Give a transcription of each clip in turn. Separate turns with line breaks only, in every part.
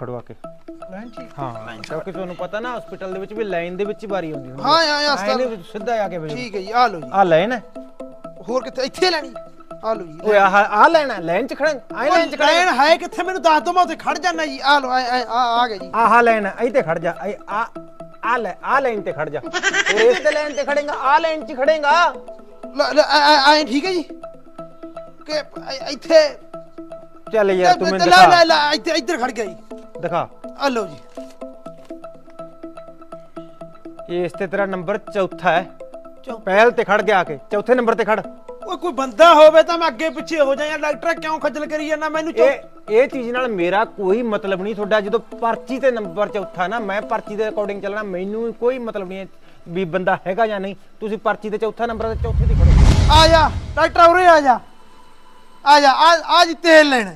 ਖੜਵਾ ਕੇ।
ਲੈਣ ਜੀ
ਹਾਂ ਕਿਉਂਕਿ ਤੁਹਾਨੂੰ ਪਤਾ ਨਾ ਹਸਪੀਟਲ ਦੇ ਵਿੱਚ ਵੀ ਲਾਈਨ ਦੇ ਵਿੱਚ ਹੀ ਵਾਰੀ ਹੁੰਦੀ ਹੁੰਦੀ
ਹਾਂ ਹਾਂ।
ਐਂ
ਹਸਪਤਾਲ
ਨੀ ਸਿੱਧਾ ਆ ਕੇ ਵੇਖ
ਠੀਕ ਹੈ ਜੀ ਆ ਲਓ ਜੀ।
ਆ ਲਾਈਨ ਹੈ।
ਹੋਰ ਕਿੱਥੇ? ਇੱਥੇ ਲੈਣੀ। ਆ ਲਓ ਜੀ
ਓਏ ਆਹ ਆ ਲੈਣਾ ਲਾਈਨ ਚ ਖੜਾ ਆਈ ਲਾਈਨ ਚ ਖੜਾ
ਲੈਣ ਹੈ ਕਿੱਥੇ? ਮੈਨੂੰ ਦੱਸ ਦੋ ਮੈਂ ਉੱਥੇ ਖੜ ਜਾਣਾ ਜੀ। ਆ ਲਓ ਆ ਆ ਆ ਗਿਆ ਜੀ।
ਆਹ ਲਾਈਨ ਹੈ। ਇੱਥੇ ਖੜ ਜਾ। ਆਈ ਆ ਆ ਲੈ ਆ ਲਾਈਨ ਤੇ ਖੜ ਜਾ। ਔਰ ਇਸ ਤੇ ਲਾਈਨ ਤੇ ਖੜੇਗਾ ਆ ਲਾਈਨ 'ਚ ਹੀ ਖੜੇਗਾ
ਲੈ- ਲੈ, ਆ- ਆ- ਆਏਂ ਠੀਕ ਹੈ ਜੀ? ਕਿ ਇ- ਇੱਥੇ
ਚੱਲ ਯਾਰ ਤੂੰ ਮੈਨੂੰ
ਲੈ ਲੈ
ਦਿਖਾ।
ਲੈ ਇੱਥੇ ਇੱਧਰ ਖੜ ਗਿਆ ਜੀ।
ਦਿਖਾ।
ਆ ਲਓ ਜੀ।
ਇਸ ਤੇ ਤੇਰਾ ਨੰਬਰ ਚੌਥਾ ਹੈ।
ਚੌ-
ਪਹਿਲ ਤੇ ਖੜ ਗਿਆ ਆ ਕੇ। ਚੌਥੇ ਨੰਬਰ ਤੇ ਖੜ।
ਓਏ ਕੋਈ ਬੰਦਾ ਹੋਵੇ ਤਾਂ ਮੈਂ ਅੱਗੇ ਪਿੱਛੇ ਹੋ ਜਾਵਾਂ। ਡਾਕਟਰ ਕਿਉਂ ਖੱਜਲ ਕਰੀ ਜਾਂਦਾ? ਮੈਨੂੰ ਚੋ-
ਇਹ ਇਹ ਚੀਜ਼ ਨਾਲ ਮੇਰਾ ਕੋਈ ਮਤਲਬ ਨਹੀਂ ਤੁਹਾਡਾ। ਜਦੋਂ ਪਰਚੀ ਤੇ ਨੰਬਰ ਚੌਥਾ ਨਾ ਮੈਂ ਪਰਚੀ ਦੇ ਅਕੋਰਡਿੰਗ ਚੱਲਣਾ ਮੈਨੂੰ ਕੋਈ ਮਤਲਬ ਨਹੀਂ ਹੈ ਵੀ ਬੰਦਾ ਹੈਗਾ ਜਾਂ ਨਹੀਂ। ਤੁਸੀਂ ਪਰਚੀ ਤੇ ਚੌਥਾ ਨੰਬਰ ਤੇ ਚੌਥੇ ਤੇ ਖੜੋ।
ਆ ਜਾ ਡਾਕਟਰ ਉਰੇ ਆ ਜਾ। ਆ ਜਾ ਆ ਆ ਜੀ ਤੇਲ ਲੈਣਾ।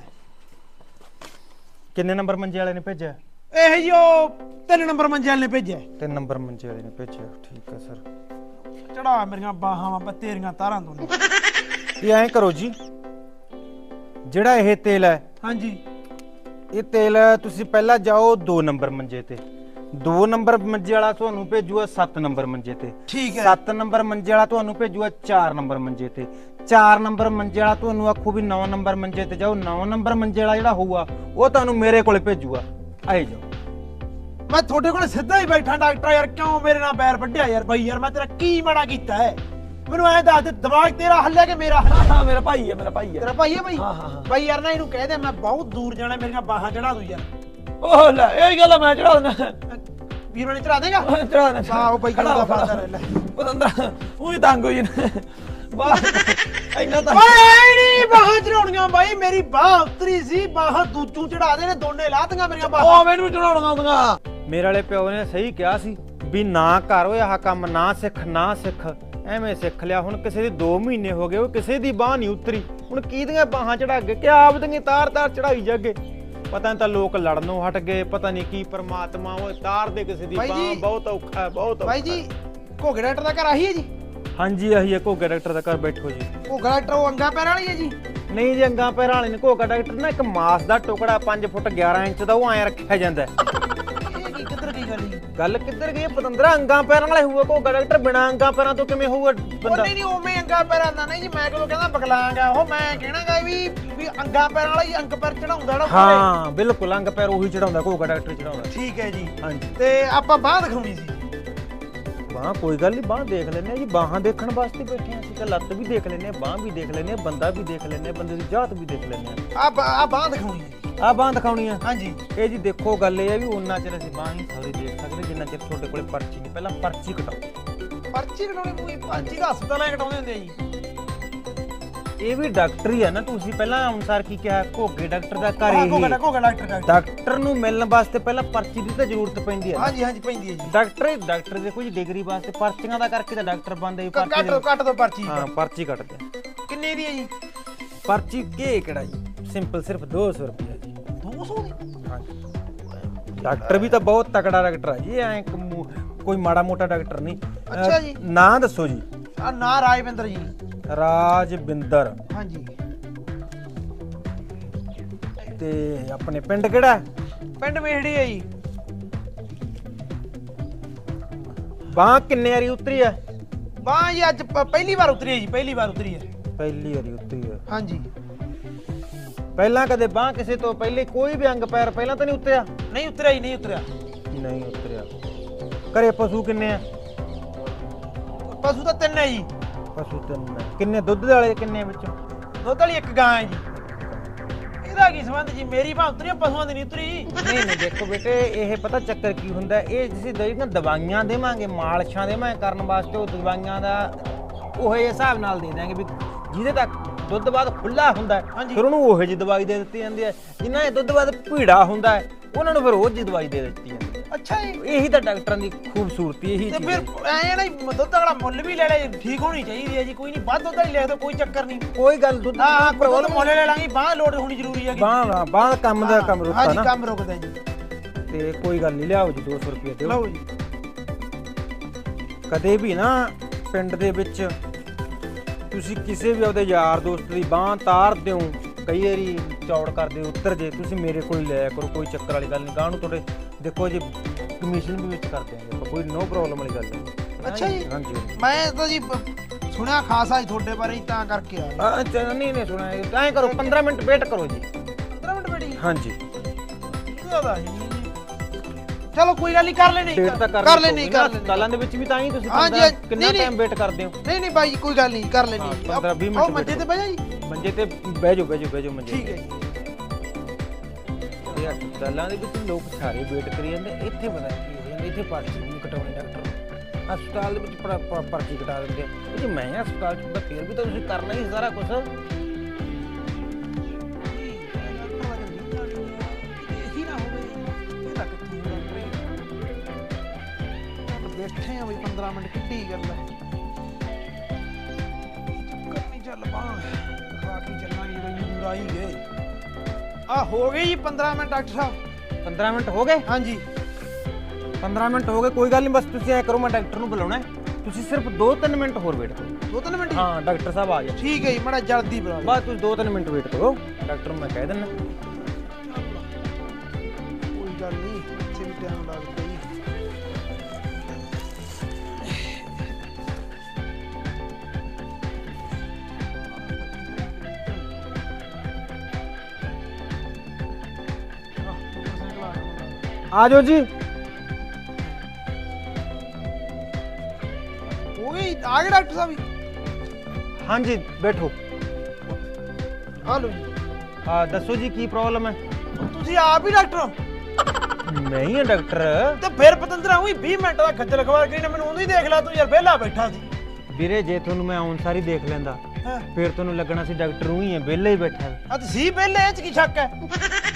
ਕਿੰਨੇ ਨੰਬਰ ਮੰਜੇ ਵਾਲੇ ਨੇ ਭੇਜਿਆ?
ਇਹ ਜੀ ਉਹ ਤਿੰਨ ਨੰਬਰ ਮੰਜ਼ਿਲ ਨੇ ਭੇਜਿਆ।
ਤਿੰਨ ਨੰਬਰ ਮੰਜੇ ਵਾਲੇ ਨੇ ਭੇਜਿਆ ਠੀਕ ਹੈ ਸਰ।
ਚੜਾ ਮੇਰੀਆਂ ਬਾਹਾਂ ਵਾਂ ਤੇਰੀਆਂ ਤਾਰਾਂ ਤੋਂ
ਇਹ ਐਂ ਕਰੋ ਜੀ ਜਿਹੜਾ ਇਹ ਤੇਲ ਹੈ
ਹਾਂਜੀ।
ਇਹ ਤੇਲ ਤੁਸੀਂ ਪਹਿਲਾਂ ਜਾਓ 2 ਨੰਬਰ ਮੰਜੇ ਤੇ। 2 ਨੰਬਰ ਮੰਜੇ ਵਾਲਾ ਤੁਹਾਨੂੰ ਭੇਜੂਗਾ 7 ਨੰਬਰ ਮੰਜੇ ਤੇ।
ਠੀਕ ਹੈ।
7 ਨੰਬਰ ਮੰਜੇ ਵਾਲਾ ਤੁਹਾਨੂੰ ਭੇਜੂਗਾ 4 ਨੰਬਰ ਮੰਜੇ ਤੇ। 4 ਨੰਬਰ ਮੰਜੇ ਵਾਲਾ ਤੁਹਾਨੂੰ ਆਖੂ ਵੀ 9 ਨੰਬਰ ਮੰਜੇ ਤੇ ਜਾਓ 9 ਨੰਬਰ ਮੰਜੇ ਵਾਲਾ ਜਿਹੜਾ ਹੋਊਗਾ ਉਹ ਤੁਹਾਨੂੰ ਮੇਰੇ ਕੋਲੇ ਭੇਜੂਗਾ। ਆਏ ਜਾਓ।
ਮੈਂ ਤੁਹਾਡੇ ਕੋਲ ਸਿੱਧਾ ਹੀ ਬੈਠਾ ਡਾਕਟਰ ਯਾਰ ਕਿਉਂ ਮੇਰੇ ਨਾਲ ਬੈਰ ਵੱਢਿਆ? ਯਾਰ ਬਈ ਯਾਰ ਮੈਂ ਤੇਰਾ ਕੀ ਮਾੜਾ ਕੀਤਾ ਹੈ? ਮੈਨੂੰ ਐਂ ਦੱਸ ਦੇ ਦਿਮਾਗ ਤੇਰਾ ਹੱਲਿਆ ਕਿ ਮੇਰਾ ਹੱਲਿਆ
ਹਾਂ? ਮੇਰਾ ਭਾਈ ਹੈ ਮੇਰਾ ਭਾਈ ਹੈ।
ਤੇਰਾ ਭਾਈ ਹੈ ਬਈ?
ਹਾਂ, ਹਾਂ, ਹਾਂ।
ਬਈ ਯਾਰ ਨਾ ਇਹਨੂੰ ਕਹਿ ਦੇ ਮੈਂ ਬਹੁਤ ਦੂਰ ਜਾਣਾ ਮੇਰੀਆਂ ਬਾਹਾਂ ਚੜਾ ਦੂ ਯਾਰ।
ਉਹ ਲੈ ਇਹ ਗੱਲ ਆ, ਮੈਂ ਚੜਾ ਦਿੰਦਾ।
ਵੀਰ ਨੇ ਚੜਾ ਦੇਗਾ?
ਚੜਾ ਦਿੰਦਾ।
ਉਹ ਬਾਈ
ਖੜਾ
ਦਾ ਫਾਦਰ ਹੈ, ਲੈ।
ਪਤੰਦਰਾ ਉਹੀ ਤੰਗ ਹੋਈ ਨਾ। ਬਾਹਰ। ਇੰਨਾ ਤਾਂ
ਓਏ ਐ ਨਹੀਂ ਬਾਹਾਂ ਚੜਾਉਣੀਆਂ ਬਾਈ ਮੇਰੀ ਬਾਹ ਉਤਰੀ ਸੀ ਬਾਹਾਂ ਦੂਜੂ ਚੜਾ ਦੇ ਨੇ ਦੋਨੇ ਲਾਤੀਆਂ ਮੇਰੀਆਂ ਬਾਹਾਂ।
ਉਹ ਮੈਨੂੰ ਚੜਾਉਣਾ ਆਉਂਦਾ
ਮੇਰੇ ਵਾਲੇ ਪਿਓ ਨੇ ਸਹੀ ਕਿਹਾ ਸੀ ਵੀ ਨਾ ਕਰ ਓਏ ਆਹ ਕੰਮ ਨਾ ਸਿੱਖ ਨਾ ਸਿੱਖ। ਐਵੇਂ ਸਿੱਖ ਲਿਆ ਹੁਣ ਕਿਸੇ ਦੀ 2 ਮਹੀਨੇ ਹੋ ਗਏ ਉਹ ਕਿਸੇ ਦੀ ਬਾਹ ਨਹੀਂ ਉਤਰੀ। ਹੁਣ ਕਿਹਦੀਆਂ ਬਾਹਾਂ ਚੜਾ ਕੇ ਕਿ ਆਪ ਦੀਆਂ ਤਾਰ ਤਾਰ ਚੜਾਈ ਜਾਗੇ ਪਤਾ ਨਹੀਂ ਤਾਂ ਲੋਕ ਲੜਨੋਂ ਹਟ ਗਏ ਪਤਾ ਨਹੀਂ ਕੀ ਪਰਮਾਤਮਾ ਓਏ ਤਾਰ ਦੇ ਕਿਸੇ ਦੀ ਬਾਹ ਬਹੁਤ ਔਖਾ ਬਹੁਤ ਔਖਾ।
ਜੀ ਦਾ ਘਰ ਆਹੀ ਹੈ ਜੀ?
ਹਾਂਜੀ ਆਹੀ ਹੈ ਘੋਗਾ ਡਾਕਟਰ ਦਾ ਘਰ ਬੈਠੋ ਜੀ।
ਘੋਗਾ ਡਾਕਟਰ ਉਹ ਅੰਗਾ ਪੈਰ ਵਾਲੀ ਹੈ ਜੀ?
ਨਹੀਂ ਜੀ ਅੰਗਾਂ ਪੈਰਾਂ ਵਾਲੇ ਨੇ ਘੋਗਾ ਡਾਕਟਰ ਨਾ ਇੱਕ ਮਾਸ ਦਾ ਟੁਕੜਾ 5 ਫੁੱਟ 11 ਇੰਚ ਦਾ ਉਹ ਐਂ ਰੱਖਿਆ ਜਾਂਦਾ ਹੈ।
ਇਹ ਕੀ ਕਿੱਧਰ ਕੀ ਗੱਲ ਜੀ?
ਗੱਲ ਕਿੱਧਰ ਗਈ? ਪਤੰਦਰਾ ਅੰਗਾਂ ਪੈਰਾਂ ਵਾਲੇ ਹੋਊਗਾ ਘੋਗਾ ਡਾਕਟਰ? ਬਿਨਾ ਅੰਗਾਂ ਪੈਰਾਂ ਤੋਂ ਕਿਵੇਂ ਹੋਊਗਾ
ਉਹ
ਬੰਦਾ?
ਨਹੀਂ ਨਹੀਂ ਉਵੇਂ ਅੰਗਾ ਪੈਰਾਂ ਦਾ ਨਹੀਂ ਜੀ ਮੈਂ ਕਦੋਂ ਕਹਿੰਦਾ ਬਗਲਾਂਗਾ ਉਹ ਮੈਂ ਕਹਿਣਾਗਾ ਵੀ ਵੀ ਅੰਗਾ ਪੈਰਾਂ ਵਾਲਾ ਹੀ ਅੰਗ ਪੈਰ ਚੜਾਉਂਦਾ ਨਾ।
ਹਾਂ ਬਿਲਕੁਲ ਅੰਗ ਪੈਰ ਉਹੀ ਚੜਾਉਂਦਾ ਘੋਗਾ ਡਾਕਟਰ ਚੜਾਉਂਦਾ
ਠੀਕ ਹੈ ਜੀ।
ਹਾਂਜੀ।
ਤੇ ਆਪਾਂ ਬਾਹ ਦਿਖਾਉਣੀ ਸੀ।
ਬਾਹ ਕੋਈ ਗੱਲ ਨਹੀਂ ਬਾਹ ਦੇਖ ਲੈਨੇ ਆ ਜੀ। ਬਾਹਾਂ ਦੇਖਣ ਵਾਸਤੇ ਬੈਠੇ ਆ ਅਸੀਂ ਤਾਂ ਲੱਤ ਵੀ ਦੇਖ ਲੈਨੇ ਆ ਬਾਹ ਵੀ ਦੇਖ ਲੈਨੇ ਆ ਬੰਦਾ ਵੀ ਦੇਖ ਲੈਨੇ ਆ ਬੰਦੇ ਦੀ ਜਾਤ ਵੀ ਦੇਖ ਲੈਨੇ
ਆ ਆ ਬਾਹ ਦਿਖਾਉਣੀ ਹੈ
ਆ ਆ ਬਾਹ ਦਿਖਾਉਣੀ ਆ?
ਹਾਂਜੀ।
ਇਹ ਜੀ ਦੇਖੋ ਗੱਲ ਇਹ ਆ ਵੀ ਉਹਨਾਂ ਚਿਰ ਅਸੀਂ ਬਾਹ ਨਹੀਂ ਸਾਰੀ ਦੇਖ ਸਕਦੇ ਜਿੰਨਾ ਚਿਰ ਤੁਹਾਡੇ ਕੋਲੇ ਪਰਚੀ ਨਹੀਂ। ਪਹਿਲਾਂ ਪਰਚੀ ਕਟਾਓ।
ਪਰਚੀ ਕਟਾਉਣੀ ਕੋਈ ਪਰਚੀ ਦਾ ਹਸਪਤਾਲਾਂ 'ਚ ਕਟਾਉਂਦੇ ਹੁੰਦੇ ਆ ਜੀ।
ਇਹ ਵੀ ਡਾਕਟਰ ਹੀ ਆ ਨਾ ਤੁਸੀਂ ਪਹਿਲਾਂ ਅਨੁਸਾਰ ਕੀ ਕਿਹਾ? ਘੋਗੇ ਡਾਕਟਰ ਦਾ ਘਰ
ਆਹ ਘੋਗਾ
ਇਹ
ਡਾਕਟਰ ਦਾ।
ਡਾਕਟਰ ਨੂੰ ਮਿਲਣ ਵਾਸਤੇ ਪਹਿਲਾਂ ਪਰਚੀ ਦੀ ਤਾਂ ਜ਼ਰੂਰਤ ਪੈਂਦੀ ਹੈ ਨਾ।
ਹਾਂਜੀ ਹਾਂਜੀ ਪੈਂਦੀ ਹੈ ਜੀ।
ਡਾਕਟਰ ਡਾਕਟਰ ਦੇਖੋ ਜੀ ਡਿਗਰੀ ਵਾਸਤੇ ਪਰਚੀਆਂ ਦਾ ਕਰਕੇ ਤਾਂ ਡਾਕਟਰ ਬਣਦੇ
ਕ- ਕੱਟ ਦੋ ਕੱਟ ਦੋ ਪਰਚੀ।
ਹਾਂ ਪਰਚੀ ਕੱਟਦੇ ਆ।
ਕਿੰਨੇ ਦੀ ਹੈ ਜੀ?
ਪਰਚੀ ਕੇ ਕਿਹੜਾ ਜੀ? ਸਿੰਪਲ ਸਿਰਫ 200 ਰੁਪਏ ਜੀ।
200 ਦੀ?
ਡਾਕਟਰ ਵੀ ਤਾਂ ਬਹੁਤ ਤਕੜਾ ਡਾਕਟਰ ਆ ਜੀ ਐ ਕੋਈ ਮਾੜਾ ਮੋਟਾ ਡਾਕਟਰ ਨਹੀਂ।
ਅੱਛਾ ਜੀ।
ਨਾਂ ਦੱਸੋ ਜੀ।
ਆ ਨਾ ਰਾਜਵਿੰਦਰ ਜੀ।
ਰਾਜਵਿੰਦਰ।
ਹਾਂਜੀ।
ਤੇ ਆਪਣੇ ਪਿੰਡ ਕਿਹੜਾ ਹੈ?
ਪਿੰਡ ਮੇਹੜੀ ਹੈ ਜੀ।
ਬਾਂਹ ਕਿੰਨੇ ਵਾਰੀ ਉਤਰੀ ਹੈ?
ਬਾਹ ਜੀ ਅੱਜ ਪ- ਪਹਿਲੀ ਵਾਰ ਉਤਰੀ ਹੈ ਜੀ ਪਹਿਲੀ ਵਾਰ ਉਤਰੀ ਹੈ।
ਪਹਿਲੀ ਵਾਰੀ ਉਤਰੀ ਹੈ।
ਹਾਂਜੀ।
ਪਹਿਲਾਂ ਕਦੇ ਬਾਂਹ ਕਿਸੇ ਤੋਂ ਪਹਿਲੇ ਕੋਈ ਵੀ ਅੰਗ ਪੈਰ ਪਹਿਲਾਂ ਤਾਂ ਨਹੀਂ ਉਤਰਿਆ?
ਨਹੀਂ ਉਤਰਿਆ ਜੀ ਨਹੀਂ ਉਤਰਿਆ।
ਨਹੀਂ ਉਤਰਿਆ। ਘਰੇ ਪਸ਼ੂ ਕਿੰਨੇ ਆ?
ਪਸ਼ੂ ਤਾਂ ਤਿੰਨ ਹੈ ਜੀ।
ਪਸ਼ੂ ਤਿੰਨ। ਕਿੰਨੇ ਦੁੱਧ ਵਾਲੇ ਕਿੰਨੇ ਵਿੱਚੋਂ
ਦੁੱਧ ਵਾਲੀ ਇੱਕ ਗਾਂ ਹੈ ਜੀ ਇਹਦਾ ਕੀ ਸੰਬੰਧ ਜੀ ਮੇਰੀ ਬਾਹ ਉਤਰੀ ਪਸ਼ੂਆਂ ਦੀ ਨਹੀਂ ਉਤਰੀ
ਨਹੀਂ ਨਹੀਂ ਦੇਖੋ ਬੇਟੇ ਇਹ ਪਤਾ ਚੱਕਰ ਕੀ ਹੁੰਦਾ ਹੈ? ਇਹ ਜਿਸੇ ਜਿਹੜੀਆਂ ਦਵਾਈਆਂ ਦੇਵਾਂਗੇ ਮਾਲਸ਼ਾਂ ਦੇਵਾਂਗੇ ਕਰਨ ਵਾਸਤੇ ਉਹ ਦਵਾਈਆਂ ਦਾ ਉਹ ਹਿਸਾਬ ਨਾਲ ਦੇ ਦਾਂਗੇ ਵੀ ਜਿਹਦੇ ਤੱਕ ਦੁੱਧ ਬਾਅਦ ਖੁੱਲਾ ਹੁੰਦਾ ਹੈ,
ਹਾਂਜੀ।
ਫਿਰ ਉਹਨੂੰ ਉਹੋ ਜਿਹੀ ਦਵਾਈ ਦੇ ਦਿੱਤੀ ਜਾਂਦੀ ਹੈ ਜਿਨ੍ਹਾਂ ਦੇ ਦੁੱਧ ਬਾਅਦ ਭੀੜਾ ਹੁੰਦਾ ਹੈ ਉਹਨਾਂ ਨੂੰ ਫਿਰ ਉਹ ਜਿਹੀ ਦਵਾਈ ਦੇ ਦਿੱਤੀ ਜਾਂਦੀ ਹੈ
ਅੱਛਾ ਜੀ।
ਇਹੀ ਤਾਂ ਡਾਕਟਰਾਂ ਦੀ ਖੂਬਸੂਰਤੀ ਇਹੀ
ਤੇ
ਚੀਜ਼
ਫਿਰ
ਹੈ।
ਐ ਹੈ ਨਾ ਜੀ, ਦੁੱਧ ਵਾਲਾ ਮੁੱਲ ਵੀ ਲੈ ਲੈ ਠੀਕ ਹੋਣੀ ਚਾਹੀਦੀ ਹੈ ਜੀ ਕੋਈ ਨਹੀਂ ਵੱਧ ਦੁੱਧ ਵਾਲੀ ਲੈ ਦੋ ਕੋਈ ਚੱਕਰ ਨਹੀਂ।
ਕੋਈ ਗੱਲ ਦੁੱਧ
ਹਾਂ ਹਾਂ ਪਰ ਉਹ ਮੁੱਲ ਲੈ ਲਾਂਗੇ ਬਾਹ ਲੋਡ ਹੋਣੀ ਜ਼ਰੂਰੀ ਹੈ
ਬਾਹ ਬਾਹ ਕੰਮ ਦਾ ਕੰਮ ਰੁਕਾ
ਹਾਂਜੀ
ਨਾ।
ਕੰਮ ਰੁਕਦਾ ਜੀ।
ਤੇ ਕੋਈ ਗੱਲ ਨਹੀਂ ਲਿਆਓ ਜੀ 200 ਰੁਪਏ ਦਿਓ।
ਲਓ ਜੀ।
ਕਦੇ ਵੀ ਨਾ ਪਿੰਡ ਦੇ ਵਿੱਚ ਤੁਸੀਂ ਕਿਸੇ ਵੀ ਉਹਦੇ ਯਾਰ ਦੋਸਤ ਦੀ ਬਾਹ ਤਾਰ ਦਿਓ ਕਈ ਵਾਰੀ ਚੌੜ ਕਰਦੇ ਉੱਤਰ ਜੇ ਤੁਸੀਂ ਮੇਰੇ ਕੋਲ ਹੀ ਲਿਆ ਕਰੋ ਕੋਈ ਚੱਕਰ ਵਾਲੀ ਗੱਲ ਨਹੀਂ ਗਾਹ ਨੂੰ ਤੁਹਾਡੇ ਦੇਖੋ ਜੀ ਕਮਿਸ਼ਨ ਵੀ ਵਿੱਚ ਕਰਦੇ ਆਂਗੇ ਆਪਾਂ, ਕੋਈ ਨੋ ਪ੍ਰੋਬਲਮ ਵਾਲੀ ਗੱਲ ਨਹੀਂ।
ਅੱਛਾ ਜੀ।
ਹਾਂਜੀ ਹਾਂਜੀ।
ਮੈਂ ਤਾਂ ਜੀ ਪ- ਸੁਣਿਆ ਖਾਸਾ ਜੀ ਤੁਹਾਡੇ ਬਾਰੇ ਹੀ ਤਾਂ ਕਰਕੇ ਆਇਆ
ਆ, ਅੱਛਾ ਨਹੀਂ ਨਹੀਂ ਸੁਣਾ ਐਂ ਕਰੋ 15 ਮਿੰਟ ਵੇਟ ਕਰੋ ਜੀ।
15 ਮਿੰਟ ਬੈਠੀ
ਹਾਂਜੀ।
ਜ਼ਿਆਦਾ ਹੀ ਚਲੋ ਕੋਈ ਗੱਲ ਨਹੀਂ ਕਰ ਲੈਣੀ
ਡੇਟ ਤਾਂ
ਕਰ ਲੈਣੀ ਕਰ ਲੈਣੀ
ਸਾਲਾਂ ਦੇ ਵਿੱਚ ਵੀ ਤਾਂ ਹੀ ਤੁਸੀਂ
ਹਾਂਜੀ,
15 ਕਿੰਨਾ
ਨਹੀਂ,
ਟਾਈਮ ਵੇਟ ਕਰਦੇ ਹੋ?
ਨਹੀਂ ਨਹੀਂ ਬਾਈ ਕੋਈ ਗੱਲ ਨਹੀਂ ਕਰ ਲੈਣੀ
ਹਾਂ, 15 20 ਮਿੰਟ
ਉਹ ਮੰਜੇ ਤੇ ਬਹਿ ਜਾ ਜੀ।
ਮੰਜੇ ਤੇ ਬਹਿ ਜਾਓ ਬਹਿ ਜਾਓ ਬਹਿ ਜਾਓ ਮੰਜੇ
ਠੀਕ ਹੈ ਜੀ।
ਇਹ ਹਸਪਤਾਲਾਂ ਦੇ ਵਿੱਚ ਲੋਕ ਸਾਰੇ ਵੇਟ ਕਰੀ ਜਾਂਦੇ, ਇੱਥੇ ਪਤਾ ਕੀ ਹੋ ਜਾਂਦਾ, ਇੱਥੇ ਪਰਚੀ ਨਹੀਂ ਕਟਾਉਣੀ ਡਾਕਟਰ। ਹਸਪਤਾਲ ਦੇ ਵਿੱਚ ਪਰ- ਪਰ- ਪਰਚੀ ਕਟਾ ਦਿੰਦੇ ਆ। ਇਹ ਜੇ ਮੈਂ ਹਸਪਤਾਲ ਚ ਹੁੰਦਾ, ਫਿਰ ਵੀ ਤਾਂ ਤੁਸੀਂ ਕਰਨਾ ਹੀ ਸਾਰਾ ਕੁਝ
ਬੈਠੇ ਆ ਬਈ 15 ਮਿੰਟ, ਕਿੱਡੀ ਗੱਲ ਹੈ ਕਰਨੀ ਚੱਲ ਬਾਹ ਖਾ ਕੇ ਚੱਲਾਂਗੇ ਜਦੋਂ ਯੂਰ ਹੀ ਗਏ ਆ ਹੋ ਗਏ ਜੀ 15 ਮਿੰਟ ਡਾਕਟਰ ਸਾਹਿਬ।
15 ਮਿੰਟ ਹੋ ਗਏ?
ਹਾਂਜੀ।
15 ਮਿੰਟ ਹੋ ਗਏ ਕੋਈ ਗੱਲ ਨਹੀਂ ਬਸ ਤੁਸੀਂ ਐ ਕਰੋ ਮੈਂ ਡਾਕਟਰ ਨੂੰ ਬੁਲਾਉਣਾ ਹੈ। ਤੁਸੀਂ ਸਿਰਫ 2-3 ਮਿੰਟ ਹੋਰ ਵੇਟ ਕਰੋ।
ਦੋ ਤਿੰਨ ਮਿੰਟ ਜੀ?
ਹਾਂ ਡਾਕਟਰ ਸਾਹਿਬ ਆ ਜਾਓ।
ਠੀਕ ਹੈ ਜੀ ਮੜਾ ਜਲਦੀ ਬੁਲਾ ਲਓ।
ਬਸ ਤੁਸੀਂ 2-3 ਮਿੰਟ ਵੇਟ ਕਰੋ। ਡਾਕਟਰ ਨੂੰ ਮੈਂ ਕਹਿ ਦਿੰਦਾ। ਆ ਜਾਓ ਜੀ।
ਹੋ ਗਈ ਆ ਗਏ ਡਾਕਟਰ ਸਾਹਿਬ
ਹਾਂਜੀ ਬੈਠੋ।
ਆ ਲਓ ਜੀ।
ਆ ਦੱਸੋ ਜੀ ਕੀ ਪ੍ਰੋਬਲਮ ਹੈ?
ਤੁਸੀਂ ਆਪ ਹੀ ਡਾਕਟਰ ਹੋ।
ਮੈਂ ਹੀ ਹਾਂ ਡਾਕਟਰ।
ਤੇ ਫਿਰ ਪਤੰਦਰਾ ਉਹੀ 20 ਮਿੰਟ ਦਾ ਖੱਜਲ ਖਵਾਰ ਕਰੀ ਨਾ ਮੈਨੂੰ ਉਹਨੂੰ ਹੀ ਦੇਖ ਲਾ ਤੂੰ ਯਾਰ ਵਿਹਲਾ ਬੈਠਾ ਸੀ।
ਵੀਰੇ ਜੇ ਤੁਹਾਨੂੰ ਮੈਂ ਆਉਣ ਸਾਰੀ ਦੇਖ ਲੈਂਦਾ
ਹਾਂ।
ਫਿਰ ਤੁਹਾਨੂੰ ਲੱਗਣਾ ਸੀ ਡਾਕਟਰ ਉਹੀ ਹੈ ਵਿਹਲੇ ਹੀ ਬੈਠਾ। ਹੈ
ਆ ਤੁਸੀਂ ਵਿਹਲੇ ਇਹ ਚ ਕੀ ਸ਼ੱਕ ਹੈ?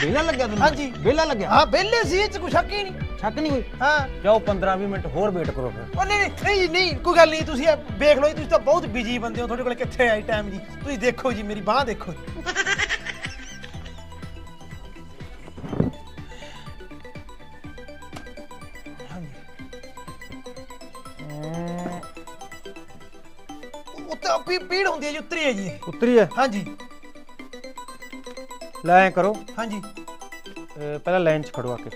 ਵਿਹਲਾ ਲੱਗਿਆ ਤੁਹਾਨੂੰ
ਹਾਂਜੀ।
ਵਿਹਲਾ ਲੱਗਿਆ?
ਹਾਂ ਵਿਹਲੇ ਸੀ ਇਹ ਚ ਕੋਈ ਸ਼ੱਕ ਹੀ ਨਹੀਂ।
ਸ਼ੱਕ ਨਹੀਂ ਹੋਈ
ਹਾਂ।
ਜਾਓ 15-20 ਮਿੰਟ ਹੋਰ ਵੇਟ ਕਰੋ ਫਿਰ।
ਉਹ ਨਹੀਂ ਨਹੀਂ, ਨਹੀਂ ਨਹੀਂ ਕੋਈ ਗੱਲ ਨਹੀਂ ਤੁਸੀਂ ਇਹ ਵੇਖ ਲਓ ਜੀ ਤੁਸੀਂ ਤਾਂ ਬਹੁਤ ਬਿਜ਼ੀ ਬੰਦੇ ਹੋ ਤੁਹਾਡੇ ਕੋਲ ਕਿੱਥੇ ਆਈ ਟਾਈਮ ਜੀ? ਤੁਸੀਂ ਦੇਖੋ ਜੀ ਮੇਰੀ ਬਾਹ ਦੇਖੋ ਜੀ। ਉੱਤੇ ਪੀ- ਪੀੜ ਹੁੰਦੀ ਹੈ ਜੀ ਉਤਰੀ ਹੈ ਜੀ ਇਹ।
ਉਤਰੀ ਹੈ?
ਹਾਂਜੀ।
ਲੈ ਐਂ ਕਰੋ।
ਹਾਂਜੀ।
ਅਹ ਪਹਿਲਾਂ ਲਾਈਨ 'ਚ ਖੜੋ ਆ ਕੇ।